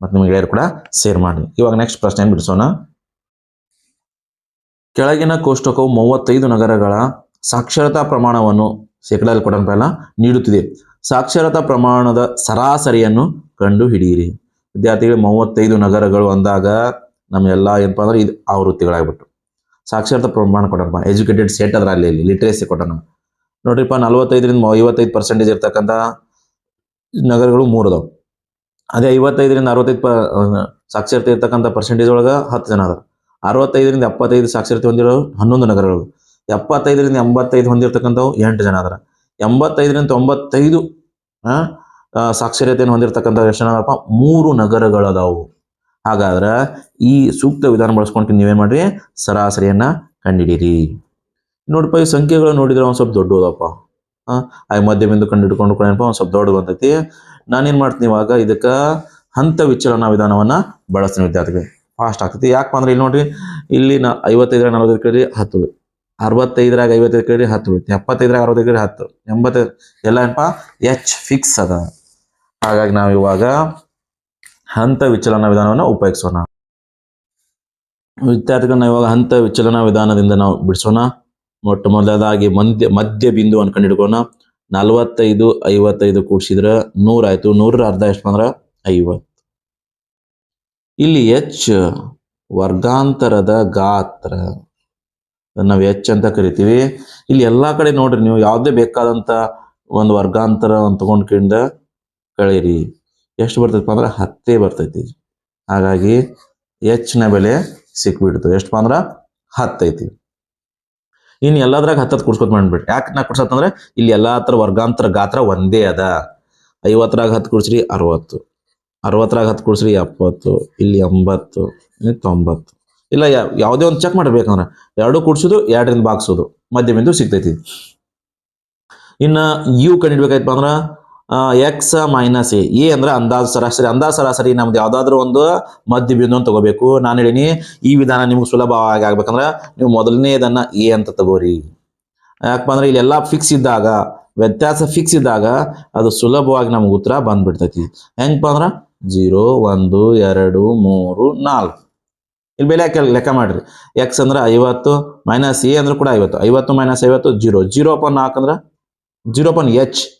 ಮತ್ತು ನಿಮಗೆ ಗೆಳೆಯರು ಕೂಡ ಶೇರ್ ಮಾಡಿ. ಇವಾಗ ನೆಕ್ಸ್ಟ್ ಪ್ರಶ್ನೆ ಬಿಡಿಸೋಣ? ಕೆಳಗಿನ ಕೋಷ್ಟಕವು ಮೂವತ್ತೈದು ನಗರಗಳ ಸಾಕ್ಷರತಾ ಪ್ರಮಾಣವನ್ನು ಶೇಕಡಾದಲ್ಲಿ ಕೊಡಂಪಲ್ಲ ನೀಡುತ್ತಿದೆ. ಸಾಕ್ಷರತಾ ಪ್ರಮಾಣದ ಸರಾಸರಿಯನ್ನು ಕಂಡು ಹಿಡಿಯಿರಿ. ವಿದ್ಯಾರ್ಥಿಗಳು, ಮೂವತ್ತೈದು ನಗರಗಳು ಅಂದಾಗ ನಮ್ಮೆಲ್ಲ ಏನಪ್ಪ ಅಂದ್ರೆ ಇದು ಆವೃತ್ತಿಗಳಾಗ್ಬಿಟ್ಟು. ಸಾಕ್ಷರತಾ ಪ್ರಮಾಣ ಕೊಡೋಣ ಎಜುಕೇಟೆಡ್ ಸೆಟ್ ಅದ್ರ ಅಲ್ಲಿ ಲಿಟ್ರೇಸಿ ಕೊಟ್ಟನ ನೋಡ್ರಿಪ್ಪ ನಲ್ವತ್ತೈದರಿಂದ ಐವತ್ತೈದು ಪರ್ಸೆಂಟೇಜ್ ಇರ್ತಕ್ಕಂಥ ನಗರಗಳು ಮೂರು ಅದಾವೆ. ಅದೇ ಐವತ್ತೈದರಿಂದ ಅರವತ್ತೈದು ಪ ಸಾಕ್ಷರತೆ ಇರ್ತಕ್ಕಂಥ ಪರ್ಸೆಂಟೇಜ್ ಒಳಗೆ ಹತ್ತು ಜನ ಅದಾರ. ಅರವತ್ತೈದರಿಂದ ಎಪ್ಪತ್ತೈದು ಸಾಕ್ಷರತೆ ಹೊಂದಿರೋ ಹನ್ನೊಂದು ನಗರಗಳು. ಎಪ್ಪತ್ತೈದರಿಂದ ಎಂಬತ್ತೈದು ಹೊಂದಿರತಕ್ಕಂಥವು ಎಂಟು ಜನ ಅದರ. ಎಂಬತ್ತೈದರಿಂದ ತೊಂಬತ್ತೈದು ಸಾಕ್ಷರತೆಯನ್ನು ಹೊಂದಿರತಕ್ಕಂಥ ಎಷ್ಟು ಜನ ಅದಪ್ಪ ಮೂರು ನಗರಗಳದಾವು. ಹಾಗಾದ್ರೆ ಈ ಸೂಕ್ತ ವಿಧಾನ ಬಳಸ್ಕೊಂಡು ನೀವೇನು ಮಾಡ್ರಿ? ಸರಾಸರಿಯನ್ನು ಕಂಡಿಡೀರಿ. ನೋಡಪ್ಪ ಈ ಸಂಖ್ಯೆಗಳು ನೋಡಿದ್ರೆ ಒಂದು ಸ್ವಲ್ಪ ದೊಡ್ಡದಪ್ಪ. ಹಾಂ ಆ ಆ ಮಧ್ಯ ಬಿಂದು ಕಂಡು ಹಿಡ್ಕೊಂಡು ಕೂಡ ಏನಪ್ಪ ಒಂದು ಸ್ವಲ್ಪ ದೊಡ್ಡ ಬಂದೈತಿ ನಾನೇನು ಮಾಡ್ತೀನಿ ಇವಾಗ, ಇದಕ್ಕ ಹಂತ ವಿಚಲನ ವಿಧಾನವನ್ನ ಬಳಸ್ತೀನಿ ವಿದ್ಯಾರ್ಥಿಗಳು ಫಾಸ್ಟ್ ಆಗ್ತೈತಿ. ಯಾಕಪ್ಪ ಅಂದ್ರೆ ಇಲ್ಲಿ ನೋಡ್ರಿ, ಇಲ್ಲಿ ನಾ ಐವತ್ತೈದರಾಗ ನಲವತ್ತೈದು ಕಡೆ ಹತ್ತು ಅರವತ್ತೈದರಾಗ ಐವತ್ತೈದು ಕಡೆ ಹತ್ತು ಉಳಿತು ಎಪ್ಪತ್ತೈದರಾಗ ಅರವತ್ತೈದು ಕಡೆ ಹತ್ತು. ಎಂಬತ್ತೈದು ಎಲ್ಲ ಏನಪ್ಪ? ಎಚ್ ಫಿಕ್ಸ್ ಅದ. ಹಾಗಾಗಿ ನಾವು ಇವಾಗ ಹಂತ ವಿಚಲನ ವಿಧಾನವನ್ನು ಉಪಯೋಗಿಸೋಣ. ವಿದ್ಯಾರ್ಥಿಗಳನ್ನ ಇವಾಗ ಹಂತ ವಿಚಲನ ವಿಧಾನದಿಂದ ನಾವು ಬಿಡಿಸೋಣ. ಮೊಟ್ಟ ಮೊದಲದಾಗಿ ಮಧ್ಯ ಮಧ್ಯ ಬಿಂದು ಅನ್ಕೊಂಡು ಹಿಡ್ಕೋಣ ನಲವತ್ತೈದು, ಐವತ್ತೈದು ಕೂಡ್ಸಿದ್ರ ನೂರ ಆಯ್ತು. ನೂರರ ಅರ್ಧ ಎಷ್ಟು ಬಂದ್ರ ಐವತ್ತು. ಇಲ್ಲಿ ಎಚ್ ವರ್ಗಾಂತರದ ಗಾತ್ರ. ನಾವು ಎಚ್ ಅಂತ ಕರಿತೀವಿ. ಇಲ್ಲಿ ಎಲ್ಲಾ ಕಡೆ ನೋಡ್ರಿ, ನೀವು ಯಾವುದೇ ಬೇಕಾದಂತ ಒಂದು ವರ್ಗಾಂತರ ತಗೊಂಡ್ಕಿಂದ ಕಳೀರಿ. ಎಷ್ಟು ಬರ್ತೈತಿ ಅಂದ್ರೆ ಹತ್ತೇ ಬರ್ತೈತಿ. ಹಾಗಾಗಿ ಎಚ್ನ ಬೆಲೆ ಸಿಕ್ಬಿಡ್ತು. ಎಷ್ಟಪ್ಪ ಅಂದ್ರ ಹತ್ತೈತಿ. ಇನ್ನು ಎಲ್ಲದ್ರಾಗ ಹತ್ತತ್ತು ಕುಡ್ಸ್ಕೊತ್ ಮಾಡ್ಬಿಡ್ರಿ. ಯಾಕೆ ನಾ ಕುಡ್ಸತ್ತಂದ್ರೆ ಇಲ್ಲಿ ಎಲ್ಲಾ ತರ ವರ್ಗಾಂತರ ಗಾತ್ರ ಒಂದೇ ಅದ. ಐವತ್ತರಾಗ ಹತ್ತು ಕುಡ್ಸ್ರಿ ಅರವತ್ತು. ಅರವತ್ತರಾಗ ಹತ್ತು ಕುಡ್ಸ್ರಿ ಎಪ್ಪತ್ತು. ಇಲ್ಲಿ ಎಂಬತ್ತು. ಇಲ್ಲಿ ತೊಂಬತ್ತು. ಇಲ್ಲ ಯಾವುದೇ ಒಂದು ಚೆಕ್ ಮಾಡ್ಬೇಕಂದ್ರೆ ಎರಡು ಕುಡ್ಸೋದು, ಎರಡರಿಂದ ಬಾಗ್ಸೋದು ಮಧ್ಯ ಬಿಂದು ಸಿಗ್ತೈತಿ. ಇನ್ನ ಯು ಕಂಡಿಡ್ಬೇಕಾಯ್ತಪ್ಪ ಅಂದ್ರ ಎಕ್ಸ್ ಮೈನಸ್ ಎ ಎ ಅಂದ್ರೆ ಅಂದಾಜ ಸರಾಸರಿ. ಅಂದಾಜ ಸರಾಸರಿ ನಮ್ದು ಯಾವ್ದಾದ್ರು ಒಂದು ಮಧ್ಯ ಬಿಂದು ತಗೋಬೇಕು. ನಾನು ಹೇಳಿನಿ, ಈ ವಿಧಾನ ನಿಮ್ಗೆ ಸುಲಭವಾಗಿ ಆಗ್ಬೇಕಂದ್ರೆ ನೀವು ಮೊದಲನೇದನ್ನ ಎ ಅಂತ ತಗೋರಿ. ಯಾಕಪ್ಪ ಅಂದ್ರೆ ಇಲ್ಲೆಲ್ಲ ಫಿಕ್ಸ್ ಇದ್ದಾಗ, ವ್ಯತ್ಯಾಸ ಫಿಕ್ಸ್ ಇದ್ದಾಗ ಅದು ಸುಲಭವಾಗಿ ನಮ್ಗೆ ಉತ್ತರ ಬಂದ್ಬಿಡ್ತೈತಿ. ಹೆಂಗಪ್ಪ ಅಂದ್ರ ಜೀರೋ, ಒಂದು, ಎರಡು, ಮೂರು, ನಾಲ್ಕು. ಇಲ್ಲಿ ಬೆಲೆ ಲೆಕ್ಕ ಮಾಡ್ರಿ. ಎಕ್ಸ್ ಅಂದ್ರೆ ಐವತ್ತು ಮೈನಸ್ ಎ ಅಂದ್ರೆ ಕೂಡ ಐವತ್ತು. ಐವತ್ತು ಮೈನಸ್ ಐವತ್ತು, ಜೀರೋ. ಜೀರೋ ಅಪಾನ್ ನಾಲ್ಕು ಅಂದ್ರೆ, ಜೀರೋ ಪಾಯಿಂಟ್ ಎಚ್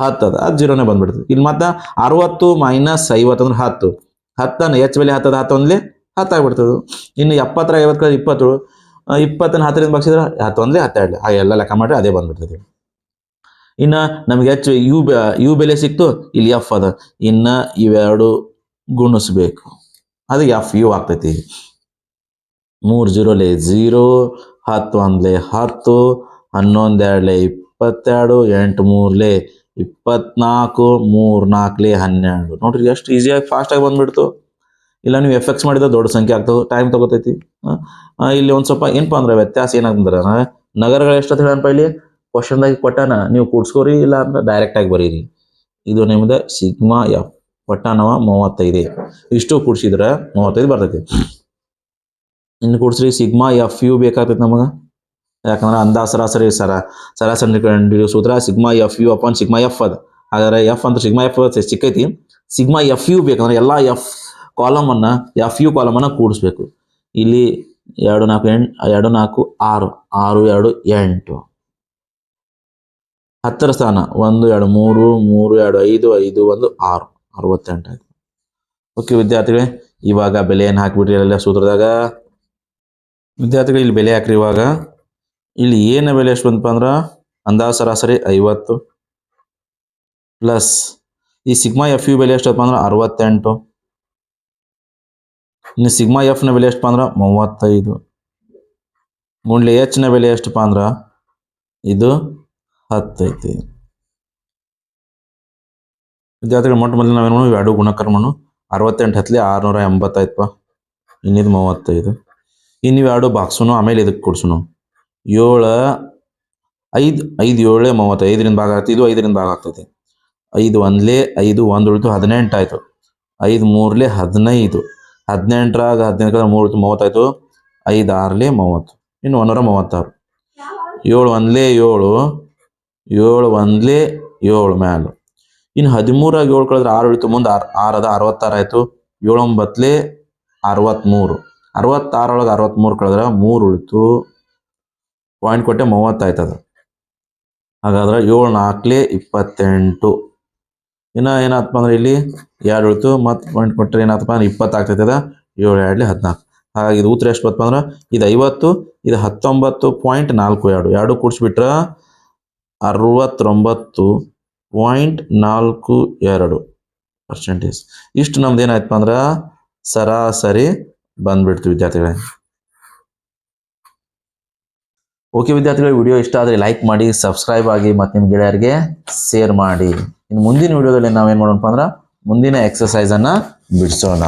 ಹತ್ತು ಅದ ಜೀರೋನೇ ಬಂದ್ಬಿಡ್ತದೆ. ಇಲ್ಲಿ ಮತ್ತೆ ಅರವತ್ತು ಮೈನಸ್ ಐವತ್ತು ಅಂದ್ರೆ ಹತ್ತು. ಹತ್ತನ್ನು ಎಚ್ ಬೆಲೆ ಹತ್ತದ, ಹತ್ತು ಒಂದ್ಲಿ ಹತ್ತು ಆಗ್ಬಿಡ್ತದೆ ಇನ್ನು ಎಪ್ಪತ್ತರ ಐವತ್ತು ಇಪ್ಪತ್ತು ಇಪ್ಪತ್ತನ ಹತ್ತರಿಂದ ಬಗ್ಸಿದ್ರೆ ಹತ್ತು ಒಂದ್ಲಿ ಹತ್ತೆರಡು ಆ ಎಲ್ಲ ಲೆಕ್ಕ ಮಾಡಿದ್ರೆ ಅದೇ ಬಂದ್ಬಿಡ್ತದೆ. ಇನ್ನು ನಮ್ಗೆ ಹೆಚ್ಚು ಯು ಯು ಬೆಲೆ ಸಿಕ್ತು, ಇಲ್ಲಿ ಎಫ್ ಅದ. ಇನ್ನು ಇವೆರಡು ಗುಣಿಸ್ಬೇಕು. ಅದು ಎಫ್ ಯು ಆಗ್ತೈತಿ. ಮೂರು ಜೀರೋಲೆ ಜೀರೋ ಹತ್ತು ಒಂದ್ಲೆ ಹತ್ತು ಹನ್ನೊಂದೆರಡ್ಲೆ ಇಪ್ಪತ್ತೆರಡು, ಎಂಟು ಮೂರ್ಲೆ ಇಪ್ಪತ್ನಾಲ್ಕು ಮೂರು ನಾಲ್ಕಲಿ ಹನ್ನೆರಡು. ನೋಡ್ರಿ, ಎಷ್ಟು ಈಸಿಯಾಗಿ ಫಾಸ್ಟಾಗಿ ಬಂದ್ಬಿಡ್ತು. ಇಲ್ಲ, ನೀವು ಎಫ್ ಮಾಡಿದ್ರೆ ದೊಡ್ಡ ಸಂಖ್ಯೆ ಆಗ್ತದೆ ಟೈಮ್ ತಗೋತೈತಿ. ಇಲ್ಲಿ ಒಂದು ಸ್ವಲ್ಪ ಏನಪ್ಪ ಅಂದ್ರೆ ವ್ಯತ್ಯಾಸ ಏನಾಗ್ತಂದ್ರೆ ನಗರಗಳು ಎಷ್ಟು ಹೇಳಪ್ಪ ಇಲ್ಲಿ? ಕ್ವಶನ್ದಾಗಿ ಕೊಟ್ಟಾನ ನೀವು ಕೂಡ್ಸ್ಕೋರಿ, ಇಲ್ಲ ಅಂದ್ರೆ ಡೈರೆಕ್ಟ್ ಆಗಿ ಬರೀರಿ. ಇದು ನಿಮ್ದು ಸಿಗ್ಮಾ ಎಫ್ ಒಟ್ಟಾನವ ಮೂವತ್ತೈದು. ಇಷ್ಟು ಕೂಡ್ಸಿದ್ರೆ ಮೂವತ್ತೈದು ಬರ್ತೈತಿ. ಇನ್ನು ಕೂಡ್ಸ್ರಿ, ಸಿಗ್ಮಾ ಎಫ್ ಯು ಬೇಕಾಗ್ತೈತಿ ನಮಗೆ. ಯಾಕಂದ್ರೆ ಅಂದಾ ಸರಾಸರಿ ಸರ, ಸರಾಸರಿ ಕಂಡು ಸೂತ್ರ sigma F U upon sigma F ಅದ. ಹಾಗಾದ್ರೆ ಎಫ್ ಅಂದ್ರೆ ಸಿಗ್ಮಾ ಎಫ್ ಸಿಕ್ಕೈತಿ ಸಿಗ್ಮಾ ಎಫ್ ಯು ಬೇಕಂದ್ರೆ ಎಲ್ಲ ಎಫ್ ಕಾಲಮ್ ಅನ್ನ, ಎಫ್ ಯು ಕಾಲಮ್ ಅನ್ನ ಕೂಡಿಸ್ಬೇಕು. ಇಲ್ಲಿ ಎರಡು ನಾಲ್ಕು ಎಂಟು, ಎರಡು ನಾಲ್ಕು ಆರು ಆರು ಎರಡು ಎಂಟು. ಹತ್ತರ ಸ್ಥಾನ, ಒಂದು, ಎರಡು, ಮೂರು ಮೂರು, ಎರಡು, ಐದು ಐದು, ಒಂದು, ಆರು, ಅರವತ್ತೆಂಟು ಆಯ್ತು. ಓಕೆ ವಿದ್ಯಾರ್ಥಿಗಳೇ, ಇವಾಗ ಬೆಲೆಯನ್ನು ಹಾಕಿಬಿಟ್ರಿ ಎಲ್ಲ ಸೂತ್ರದಾಗ. ವಿದ್ಯಾರ್ಥಿಗಳು, ಇಲ್ಲಿ ಬೆಲೆ ಹಾಕ್ರಿ ಇವಾಗ. ಇಲ್ಲಿ ಏನ ಬೆಲೆ ಎಷ್ಟು ಬಂತಪ್ಪ ಅಂದ್ರ? ಅಂದಾಜು ಸರಾಸರಿ ಐವತ್ತು ಪ್ಲಸ್ ಈ ಸಿಗ್ಮಾ ಎಫ್ ಯು ಬೆಲೆ ಎಷ್ಟಪ್ಪ ಅಂದ್ರೆ? ಅರವತ್ತೆಂಟು. ಇನ್ನು ಸಿಗ್ಮಾ ಎಫ್ನ ಬೆಲೆ ಎಷ್ಟಪ್ಪ ಅಂದ್ರೆ? ಮೂವತ್ತೈದು. ಗುಂಡ್ಲಿ ಎಚ್ನ ಬೆಲೆ ಎಷ್ಟಪ್ಪ ಅಂದ್ರೆ? ಇದು ಹತ್ತೈತಿ. ವಿದ್ಯಾರ್ಥಿಗಳು ಮೊಟ್ಟ ಮೊದಲು ನಾವೇನು ಎರಡು ಗುಣಕರ್ಮನು ಅರವತ್ತೆಂಟು ಹತ್ತಲಿ ಆರುನೂರ ಎಂಬತ್ತೈದು ಇನ್ನಿದು ಮೂವತ್ತೈದು. ಇನ್ನು ಎರಡು ಬಾಕ್ಸುನು ಆಮೇಲೆ ಇದಕ್ಕೆ ಕೊಡ್ಸುನು ಏಳು, ಐದು ಐದು, ಏಳೇ ಮೂವತ್ತು ಐದರಿಂದ ಭಾಗ ಆಗ್ತದೆ. ಇದು ಐದರಿಂದ ಭಾಗ ಆಗ್ತೈತಿ. ಐದು ಒಂದ್ಲೇ, ಐದು ಒಂದು ಉಳಿತು ಹದಿನೆಂಟು ಆಯಿತು. ಐದು ಮೂರ್ಲೆ ಹದಿನೈದು. ಹದಿನೆಂಟರಾಗ ಹದಿನೈದು ಮೂರು ಉಳಿತು ಮೂವತ್ತಾಯ್ತು. ಐದು ಆರ್ಲೆ ಮೂವತ್ತು. ಇನ್ನು ಒಂದೂರ ಮೂವತ್ತಾರು. ಏಳು ಒಂದ್ಲೆ ಏಳು ಏಳು ಒಂದ್ಲೆ ಏಳು ಮ್ಯಾಲು. ಇನ್ನು ಹದಿಮೂರಾಗ ಏಳು ಕಳೆದ್ರೆ ಆರು ಉಳಿತು ಮುಂದೆ ಆರು ಆರು ಅದ ಅರವತ್ತಾರು ಆಯಿತು. ಏಳು ಒಂಬತ್ತಲೇ ಅರವತ್ತ್ಮೂರು ಅರವತ್ತಾರೊಳಗೆ ಅರವತ್ತ್ಮೂರು ಕಳೆದ್ರೆ ಮೂರು ಉಳಿತು. ಪಾಯಿಂಟ್ ಕೊಟ್ಟೆ ಮೂವತ್ತಾಯ್ತದ. ಹಾಗಾದ್ರೆ ಏಳು ನಾಲ್ಕಲೇ ಇಪ್ಪತ್ತೆಂಟು. ಇನ್ನು ಏನಾಯ್ತಪ್ಪ ಅಂದ್ರೆ ಇಲ್ಲಿ ಎರಡು ಉಳಿತು ಮತ್ತೆ ಪಾಯಿಂಟ್ ಕೊಟ್ಟರೆ ಏನಾಯ್ತಪ್ಪ ಅಂದ್ರೆ ಇಪ್ಪತ್ತು ಆಗ್ತೈತದ ಏಳು ಎರಡ್ಲಿ ಹದಿನಾಲ್ಕು. ಹಾಗಾಗಿ ಇದು ಉತ್ತರ ಎಷ್ಟು ಬರ್ತಪ್ಪ ಅಂದ್ರೆ ಇದು ಐವತ್ತು, ಇದು ಹತ್ತೊಂಬತ್ತು ಪಾಯಿಂಟ್ ನಾಲ್ಕು ಎರಡು. ಎರಡು ಕೂಡಿಸ್ಬಿಟ್ರೆ ಅರವತ್ತೊಂಬತ್ತು ಪಾಯಿಂಟ್ ನಾಲ್ಕು ಎರಡು ಪರ್ಸೆಂಟೇಜ್ ಇಷ್ಟು ನಮ್ದು ಏನಾಯ್ತಪ್ಪ ಅಂದ್ರೆ ಸರಾಸರಿ ಬಂದ್ಬಿಡ್ತು ವಿದ್ಯಾರ್ಥಿಗಳೇ. ಓಕೆ ವಿದ್ಯಾರ್ಥಿಗಳು ವಿಡಿಯೋ ಇಷ್ಟ ಆದರೆ ಲೈಕ್ ಮಾಡಿ ಸಬ್ಸ್ಕ್ರೈಬ್ ಆಗಿ ಮತ್ತು ನಿಮ್ಮ ಗೆಳೆಯರಿಗೆ ಶೇರ್ ಮಾಡಿ. ಇನ್ನು ಮುಂದಿನ ವಿಡಿಯೋದಲ್ಲಿ ನಾವೇನು ಮಾಡೋಣಪ್ಪ ಅಂದ್ರೆ, ಮುಂದಿನ ಎಕ್ಸಸೈಸನ್ನು ಬಿಡಿಸೋಣ.